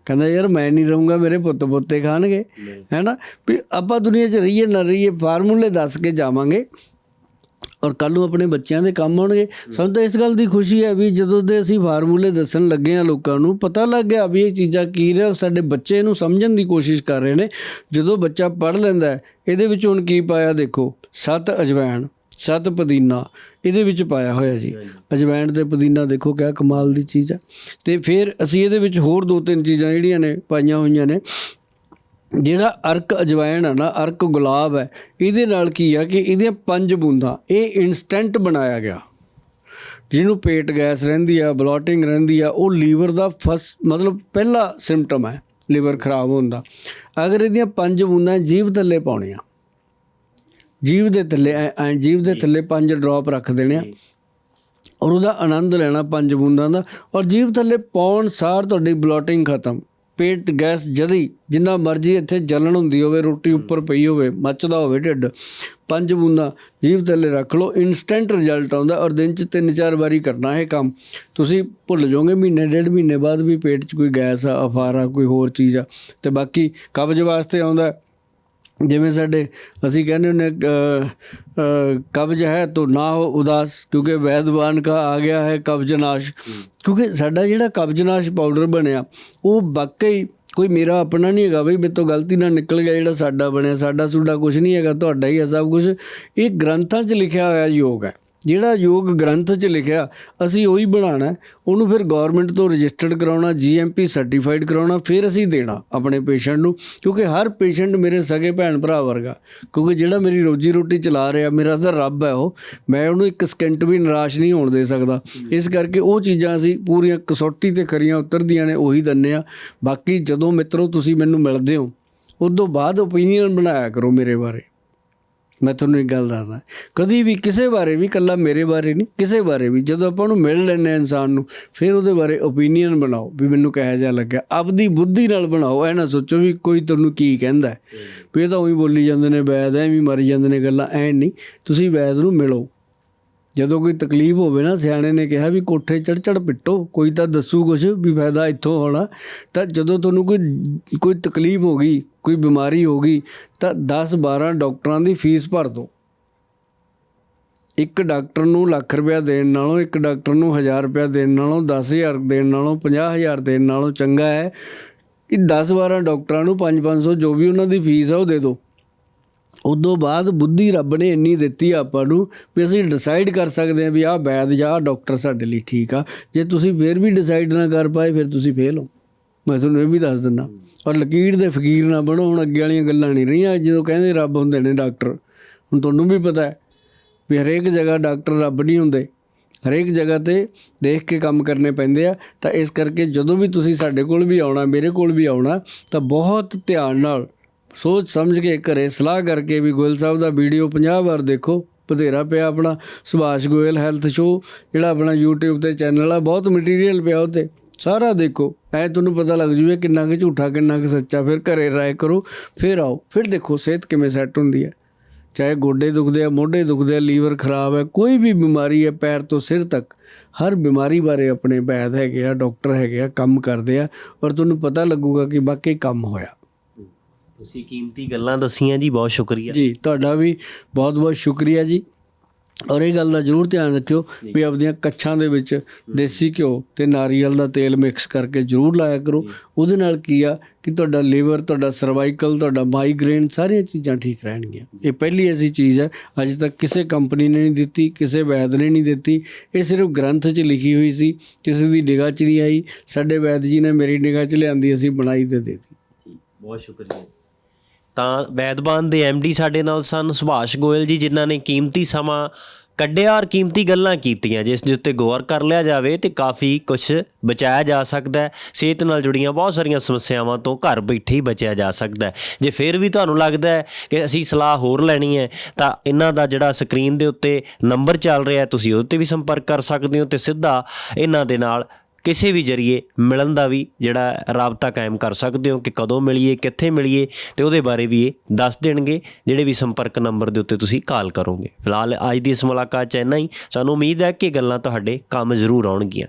ਕਹਿੰਦਾ ਯਾਰ ਮੈਂ ਨਹੀਂ ਰਹੂੰਗਾ ਮੇਰੇ ਪੁੱਤ ਪੋਤੇ ਖਾਣਗੇ। ਹੈਨਾ? ਵੀ ਆਪਾਂ ਦੁਨੀਆ 'ਚ ਰਹੀਏ ਨਾ ਰਹੀਏ ਫਾਰਮੂਲੇ ਦੱਸ ਕੇ ਜਾਵਾਂਗੇ। ਔਰ ਕੱਲ ਨੂੰ ਆਪਣੇ ਬੱਚਿਆਂ ਦੇ ਕੰਮ ਆਉਣਗੇ। ਸਾਨੂੰ ਤਾਂ ਇਸ ਗੱਲ ਦੀ ਖੁਸ਼ੀ ਹੈ ਵੀ ਜਦੋਂ ਦੇ ਅਸੀਂ ਫਾਰਮੂਲੇ ਦੱਸਣ ਲੱਗੇ ਆ ਲੋਕਾਂ ਨੂੰ ਪਤਾ ਲੱਗ ਗਿਆ ਵੀ ਇਹ ਚੀਜ਼ਾਂ ਕੀ ਨੇ ਔਰ ਸਾਡੇ ਬੱਚੇ ਨੂੰ ਸਮਝਣ ਦੀ ਕੋਸ਼ਿਸ਼ ਕਰ ਰਹੇ ਨੇ। ਜਦੋਂ ਬੱਚਾ ਪੜ੍ਹ ਲੈਂਦਾ ਹੈ ਇਹਦੇ ਵਿੱਚ ਹੁਣ ਕੀ ਪਾਇਆ ਦੇਖੋ ਸੱਤ ਅਜਵਾਇਣ ਸੱਤ ਪੁਦੀਨਾ ਇਹਦੇ ਵਿੱਚ ਪਾਇਆ ਹੋਇਆ ਜੀ। ਅਜਵਾਇਣ ਤੇ ਪੁਦੀਨਾ ਦੇਖੋ ਕਿਆ ਕਮਾਲ ਦੀ ਚੀਜ਼ ਹੈ। ਤੇ ਫਿਰ ਅਸੀਂ ਇਹਦੇ ਵਿੱਚ ਹੋਰ ਦੋ ਤਿੰਨ ਚੀਜ਼ਾਂ ਜਿਹੜੀਆਂ ਨੇ ਪਾਈਆਂ ਹੋਈਆਂ ਨੇ। ਜਿਹੜਾ ਅਰਕ ਅਜਵਾਇਣ ਹੈ ਨਾ ਅਰਕ ਗੁਲਾਬ ਹੈ ਇਹਦੇ ਨਾਲ ਕੀ ਆ ਕਿ ਇਹਦੀਆਂ ਪੰਜ ਬੂੰਦਾਂ ਇਹ ਇਨਸਟੈਂਟ ਬਣਾਇਆ ਗਿਆ। ਜਿਹਨੂੰ ਪੇਟ ਗੈਸ ਰਹਿੰਦੀ ਆ ਬਲੋਟਿੰਗ ਰਹਿੰਦੀ ਆ ਉਹ ਲੀਵਰ ਦਾ ਫਸਟ ਮਤਲਬ ਪਹਿਲਾ ਸਿੰਪਟਮ ਹੈ ਲੀਵਰ ਖਰਾਬ ਹੋਣ ਦਾ। ਅਗਰ ਇਹਦੀਆਂ ਪੰਜ ਬੂੰਦਾਂ ਜੀਭ ਥੱਲੇ ਪਾਉਣੀਆਂ ਜੀਭ ਦੇ ਥੱਲੇ ਐ ਜੀਭ ਦੇ ਥੱਲੇ ਪੰਜ ਡ੍ਰੌਪ ਰੱਖ ਦੇਣੇ ਆ ਔਰ ਉਹਦਾ ਆਨੰਦ ਲੈਣਾ ਪੰਜ ਬੂੰਦਾਂ ਦਾ ਔਰ ਜੀਭ ਥੱਲੇ ਪਾਉਣ ਸਾਰ ਤੁਹਾਡੀ ਬਲੋਟਿੰਗ ਖਤਮ। ਪੇਟ ਗੈਸ ਜਦੀ, ਜਿੰਨਾ ਮਰਜ਼ੀ ਇੱਥੇ ਜਲਣ ਹੁੰਦੀ ਹੋਵੇ, ਰੋਟੀ ਉੱਪਰ ਪਈ ਹੋਵੇ, ਮੱਚਦਾ ਹੋਵੇ ਢਿੱਡ, ਪੰਜ ਬੂੰਦਾ ਜੀਭ ਥੱਲੇ ਰੱਖ ਲਓ ਇਨਸਟੈਂਟ ਰਿਜ਼ਲਟ ਆਉਂਦਾ ਔਰ ਦਿਨ 'ਚ ਤਿੰਨ ਚਾਰ ਵਾਰੀ ਕਰਨਾ ਇਹ ਕੰਮ। ਤੁਸੀਂ ਭੁੱਲ ਜਾਓਗੇ, ਮਹੀਨੇ, ਡੇਢ ਮਹੀਨੇ ਬਾਅਦ ਵੀ ਪੇਟ 'ਚ ਕੋਈ ਗੈਸ ਆ, ਅਫਾਰ ਆ ਕੋਈ ਹੋਰ ਚੀਜ਼ ਆ, ਤੇ ਬਾਕੀ ਕਬਜ਼ ਵਾਸਤੇ ਆਉਂਦਾ ਜਿਵੇਂ ਸਾਡੇ ਅਸੀਂ ਕਹਿੰਦੇ ਹੁੰਦੇ ਅ, ਕਬਜ਼ ਹੈ ਤਾਂ ਨਾ ਹੋ ਉਦਾਸ ਕਿਉਂਕਿ ਵੈਦਵਾਨ ਕਾ ਆ ਗਿਆ ਹੈ ਕਬਜ਼ਨਾਸ਼ ਕਿਉਂਕਿ ਸਾਡਾ ਜਿਹੜਾ ਕਬਜ਼ਨਾਸ਼ ਪਾਊਡਰ ਬਣਿਆ ਉਹ ਵਾਕਈ ਕੋਈ ਮੇਰਾ ਆਪਣਾ ਨਹੀਂ ਹੈਗਾ ਬਈ ਮੇਰੇ ਤੋਂ ਗਲਤੀ ਨਾਲ ਨਿਕਲ ਗਿਆ ਜਿਹੜਾ ਸਾਡਾ ਬਣਿਆ। ਸਾਡਾ ਸੁਡਾ ਕੁਝ ਨਹੀਂ ਹੈਗਾ ਤੁਹਾਡਾ ਹੀ ਹੈ ਸਭ ਕੁਝ ਇਹ ਗ੍ਰੰਥਾਂ 'ਚ ਲਿਖਿਆ ਹੋਇਆ ਯੋਗ ਹੈ। ਜਿਹੜਾ ਯੋਗ ਗ੍ਰੰਥ 'ਚ ਲਿਖਿਆ, ਅਸੀਂ ਉਹੀ ਬਣਾਉਣਾ ਉਹਨੂੰ ਫਿਰ ਗਵਰਨਮੈਂਟ ਤੋਂ ਰਜਿਸਟਰਡ ਕਰਾਉਣਾ ਜੀਐਮਪੀ ਸਰਟੀਫਾਈਡ ਕਰਾਉਣਾ, ਫਿਰ ਅਸੀਂ ਦੇਣਾ ਆਪਣੇ ਪੇਸ਼ੈਂਟ ਨੂੰ। ਕਿਉਂਕਿ ਹਰ ਪੇਸ਼ੈਂਟ ਮੇਰੇ ਸਗੇ ਭੈਣ ਭਰਾ ਵਰਗਾ। ਕਿਉਂਕਿ ਜਿਹੜਾ ਮੇਰੀ ਰੋਜੀ ਰੋਟੀ ਚਲਾ ਰਿਹਾ, ਮੇਰਾ ਤਾਂ ਰੱਬ ਹੈ ਉਹ। ਮੈਂ ਉਹਨੂੰ ਇੱਕ ਸਕਿੰਟ ਵੀ ਨਿਰਾਸ਼ ਨਹੀਂ ਹੋਣ ਦੇ ਸਕਦਾ। ਇਸ ਕਰਕੇ ਉਹ ਚੀਜ਼ਾਂ ਅਸੀਂ ਪੂਰੀਆਂ ਕਸੌਟੀ ਤੇ ਖਰੀਆਂ ਉਤਰਦੀਆਂ ਨੇ, ਉਹੀ ਦੰਨੇ ਆ ਬਾਕੀ ਜਦੋਂ ਮਿੱਤਰੋ ਤੁਸੀਂ ਮੈਨੂੰ ਮਿਲਦੇ ਹੋ, ਉਦੋਂ ਬਾਅਦ ਓਪੀਨੀਅਨ ਬਣਾਇਆ ਕਰੋ ਮੇਰੇ ਬਾਰੇ। ਮੈਂ ਤੁਹਾਨੂੰ ਇੱਕ ਗੱਲ ਦੱਸਦਾ। ਕਦੀ ਵੀ ਕਿਸੇ ਬਾਰੇ ਵੀ ਕੱਲਾ ਮੇਰੇ ਬਾਰੇ ਨਹੀਂ ਕਿਸੇ ਬਾਰੇ ਵੀ ਜਦੋਂ ਆਪਾਂ ਨੂੰ ਮਿਲ ਹਾਂ ਇਨਸਾਨ ਨੂੰ ਫਿਰ ਉਹਦੇ ਬਾਰੇ ਓਪੀਨੀਅਨ ਬਣਾਓ ਵੀ ਮੈਨੂੰ ਕਿਹੋ ਜਿਹਾ ਲੱਗਿਆ। ਆਪਦੀ ਬੁੱਧੀ ਨਾਲ ਬਣਾਓ ਐ ਨਾ ਸੋਚੋ ਵੀ ਕੋਈ ਤੁਹਾਨੂੰ ਕੀ ਕਹਿੰਦਾ। ਵੀ ਇਹ ਤਾਂ ਉਹੀ ਬੋਲੀ ਜਾਂਦੇ ਨੇ ਵੈਦ ਐਵੇਂ ਮਰੀ ਜਾਂਦੇ ਨੇ ਗੱਲਾਂ ਐ ਨਹੀਂ। ਤੁਸੀਂ ਵੈਦ ਨੂੰ ਮਿਲੋ। ਜਦੋਂ ਕੋਈ ਤਕਲੀਫ ਹੋਵੇ ਨਾ, ਸਿਆਣੇ ਨੇ ਕਿਹਾ ਵੀ ਕੋਠੇ ਚੜ ਚੜ ਪਿੱਟੋ, ਕੋਈ ਤਾਂ ਦੱਸੂ ਕੁਝ ਵੀ ਫਾਇਦਾ ਇੱਥੋਂ ਹੋਣਾ। ਤਾਂ ਜਦੋਂ ਤੁਹਾਨੂੰ ਕੋਈ ਕੋਈ ਤਕਲੀਫ ਹੋ ਗਈ, ਕੋਈ ਬਿਮਾਰੀ ਹੋ ਗਈ, ਤਾਂ 10 12 ਡਾਕਟਰਾਂ ਦੀ ਫੀਸ ਭਰ ਦਿਓ। ਇੱਕ ਡਾਕਟਰ ਨੂੰ ਲੱਖ ਰੁਪਇਆ ਦੇਣ ਨਾਲੋਂ, ਇੱਕ ਡਾਕਟਰ ਨੂੰ 1000 ਰੁਪਇਆ ਦੇਣ ਨਾਲੋਂ 10000 ਦੇਣ ਨਾਲੋਂ 50000 ਦੇਣ ਨਾਲੋਂ ਚੰਗਾ ਹੈ। ਕਿ 10 12 ਡਾਕਟਰਾਂ ਨੂੰ 5 500 ਜੋ ਵੀ ਉਹਨਾਂ ਦੀ ਫੀਸ ਆ, ਉਹ ਦੇ ਦਿਓ। ਉਦੋਂ ਬਾਅਦ ਬੁੱਧੀ ਰੱਬ ਨੇ ਇੰਨੀ ਦਿੱਤੀ ਆਪਾਂ ਨੂੰ ਵੀ ਅਸੀਂ ਡਿਸਾਈਡ ਕਰ ਸਕਦੇ ਹਾਂ ਵੀ ਆਹ ਵੈਦ ਜਾਂ ਡਾਕਟਰ ਸਾਡੇ ਲਈ ਠੀਕ ਆ। ਜੇ ਤੁਸੀਂ ਫੇਰ ਵੀ ਡਿਸਾਈਡ ਨਾ ਕਰ ਪਾਏ, ਫਿਰ ਤੁਸੀਂ ਫੇਲ ਹੋ। ਮੈਂ ਤੁਹਾਨੂੰ ਇਹ ਵੀ ਦੱਸ ਦਿੰਦਾ। ਔਰ ਲਕੀਰ ਦੇ ਫਕੀਰ ਨਾ ਬਣੋ, ਹੁਣ ਅੱਗੇ ਵਾਲੀਆਂ ਗੱਲਾਂ ਨਹੀਂ ਰਹੀਆਂ। ਜਦੋਂ ਕਹਿੰਦੇ ਰੱਬ ਹੁੰਦੇ ਨੇ ਡਾਕਟਰ ਹੁਣ ਤੁਹਾਨੂੰ ਵੀ ਪਤਾ ਹੈ ਵੀ ਹਰੇਕ ਜਗ੍ਹਾ ਡਾਕਟਰ ਰੱਬ ਨਹੀਂ ਹੁੰਦੇ। ਹਰੇਕ ਜਗ੍ਹਾ ਤੇ ਦੇਖ ਕੇ ਕੰਮ ਕਰਨੇ ਪੈਂਦੇ ਆ। ਤਾਂ ਇਸ ਕਰਕੇ ਜਦੋਂ ਵੀ ਤੁਸੀਂ ਸਾਡੇ ਕੋਲ ਵੀ ਆਉਣਾ, ਮੇਰੇ ਕੋਲ ਵੀ ਆਉਣਾ, ਤਾਂ ਬਹੁਤ ਧਿਆਨ ਨਾਲ ਸੋਚ ਸਮਝ ਕੇ ਘਰੇ ਸਲਾਹ ਕਰਕੇ ਵੀ ਗੋਇਲ ਸਾਹਿਬ ਦਾ ਵੀਡੀਓ 50 ਵਾਰ ਦੇਖੋ, ਬਥੇਰਾ ਪਿਆ ਆਪਣਾ। ਸੁਭਾਸ਼ ਗੋਇਲ ਹੈਲਥ ਸ਼ੋ ਜਿਹੜਾ ਆਪਣਾ YouTube ਤੇ ਚੈਨਲ ਆ, ਬਹੁਤ ਮਟੀਰੀਅਲ ਪਿਆ ਉਹਤੇ ਸਾਰਾ ਦੇਖੋ। ਐ ਤੁਹਾਨੂੰ ਪਤਾ ਲੱਗ ਜੂਵੇ ਕਿੰਨਾ ਕੁ ਝੂਠਾ, ਕਿੰਨਾ ਕੁ ਸੱਚਾ। ਫਿਰ ਘਰੇ ਰਾਏ ਕਰੋ, ਫਿਰ ਆਓ। ਫਿਰ ਦੇਖੋ ਸਿਹਤ ਕਿਵੇਂ ਸੈੱਟ ਹੁੰਦੀ ਹੈ। ਚਾਹੇ ਗੋਡੇ ਦੁਖਦੇ ਆ, ਮੋਢੇ ਦੁਖਦੇ ਆ, ਲੀਵਰ ਖਰਾਬ ਹੈ, ਕੋਈ ਵੀ ਬਿਮਾਰੀ ਹੈ, ਪੈਰ ਤੋਂ ਸਿਰ ਤੱਕ। ਹਰ ਬਿਮਾਰੀ ਬਾਰੇ ਆਪਣੇ ਵੈਦ ਹੈਗੇ ਆ, ਡਾਕਟਰ ਹੈਗੇ ਆ, ਕੰਮ ਕਰਦੇ ਆ। ਔਰ ਤੁਹਾਨੂੰ ਪਤਾ ਲੱਗੂਗਾ ਕਿ ਵਾਕਈ ਕੰਮ ਹੋਇਆ। ਤੁਸੀਂ ਕੀਮਤੀ ਗੱਲਾਂ ਦੱਸੀਆਂ ਜੀ ਬਹੁਤ ਸ਼ੁਕਰੀਆ। ਜੀ ਤੁਹਾਡਾ ਵੀ ਬਹੁਤ ਬਹੁਤ ਸ਼ੁਕਰੀਆ ਜੀ। ਔਰ ਇਹ ਗੱਲ ਦਾ ਜ਼ਰੂਰ ਧਿਆਨ ਰੱਖਿਓ ਵੀ ਆਪਦੀਆਂ ਕੱਛਾਂ ਦੇ ਵਿੱਚ ਦੇਸੀ ਘਿਓ ਤੇ ਨਾਰੀਅਲ ਦਾ ਤੇਲ ਮਿਕਸ ਕਰਕੇ ਜ਼ਰੂਰ ਲਾਇਆ ਕਰੋ। ਉਹਦੇ ਨਾਲ ਕੀ ਆ ਕਿ ਤੁਹਾਡਾ ਲੀਵਰ ਤੁਹਾਡਾ ਸਰਵਾਈਕਲ ਤੁਹਾਡਾ ਮਾਈਗ੍ਰੇਨ ਸਾਰੀਆਂ ਚੀਜ਼ਾਂ ਠੀਕ ਰਹਿਣਗੀਆਂ। ਇਹ ਪਹਿਲੀ ਐਸੀ ਚੀਜ਼ ਹੈ ਅਜੇ ਤੱਕ ਕਿਸੇ ਕੰਪਨੀ ਨੇ ਨਹੀਂ ਦਿੱਤੀ ਕਿਸੇ ਵੈਦ ਨੇ ਨਹੀਂ ਦਿੱਤੀ। ਇਹ ਸਿਰਫ ਗ੍ਰੰਥ 'ਚ ਲਿਖੀ ਹੋਈ ਸੀ ਕਿਸੇ ਦੀ ਨਿਗਾਹ 'ਚ ਨਹੀਂ ਆਈ। ਸਾਡੇ ਵੈਦ ਜੀ ਨੇ ਮੇਰੀ ਨਿਗਾਹ 'ਚ ਲਿਆਂਦੀ ਅਸੀਂ ਬਣਾਈ ਤੇ ਦੇ ਦਿੱਤੀ। ਬਹੁਤ ਸ਼ੁਕਰੀਆ। ਤਾਂ ਵੈਦਵਾਨ ਦੇ ਡੀ ਸਾਡੇ ਨਾਲ ਸਨ, ਸੁਭਾਸ਼ ਗੋਇਲ ਜੀ, ਜਿਨ੍ਹਾਂ ਨੇ ਕੀਮਤੀ ਸਮਾਂ ਕੱਢਿਆ ਔਰ ਕੀਮਤੀ ਗੱਲਾਂ ਕੀਤੀਆਂ, ਜਿਸ ਦੇ ਉੱਤੇ ਗੌਰ ਕਰ ਲਿਆ ਜਾਵੇ ਤੇ ਕਾਫੀ ਕੁਝ ਬਚਾਇਆ ਜਾ ਸਕਦਾ ਹੈ। ਸਿਹਤ ਨਾਲ ਜੁੜੀਆਂ ਬਹੁਤ ਸਾਰੀਆਂ ਸਮੱਸਿਆਵਾਂ ਤੋਂ ਘਰ ਬੈਠੇ ਹੀ ਬਚਿਆ ਜਾ ਸਕਦਾ ਹੈ। ਜੇ ਫਿਰ ਵੀ ਤੁਹਾਨੂੰ ਲੱਗਦਾ ਹੈ ਕਿ ਅਸੀਂ ਸਲਾਹ ਹੋਰ ਲੈਣੀ ਹੈ, ਤਾਂ ਇਹਨਾਂ ਦਾ ਜਿਹੜਾ ਸਕਰੀਨ ਦੇ ਉੱਤੇ ਨੰਬਰ ਚੱਲ ਰਿਹਾ ਤੁਸੀਂ ਉਹਦੇ ਤੇ ਵੀ ਸੰਪਰਕ ਕਰ ਸਕਦੇ ਹੋ ਤੇ ਸਿੱਧਾ ਇਹਨਾਂ ਦੇ ਨਾਲ ਕਿਸੇ ਵੀ ਜਰੀਏ ਮਿਲਣ ਦਾ ਵੀ ਜਿਹੜਾ ਰਾਬਤਾ ਕਾਇਮ ਕਰ ਸਕਦੇ ਹੋ ਕਿ ਕਦੋਂ ਮਿਲੀਏ, ਕਿੱਥੇ ਮਿਲੀਏ ਤੇ ਉਹਦੇ ਬਾਰੇ ਵੀ ਇਹ ਦੱਸ ਦੇਣਗੇ, ਜਿਹੜੇ ਵੀ ਸੰਪਰਕ ਨੰਬਰ ਦੇ ਉੱਤੇ ਤੁਸੀਂ ਕਾਲ ਕਰੋਗੇ। ਫਿਲਹਾਲ ਅੱਜ ਦੀ ਇਸ ਮੁਲਾਕਾਤ ਚ ਇੰਨਾ ਹੀ। ਸਾਨੂੰ ਉਮੀਦ ਹੈ ਕਿ ਗੱਲਾਂ ਤੁਹਾਡੇ ਕੰਮ ਜ਼ਰੂਰ ਆਉਣਗੀਆਂ।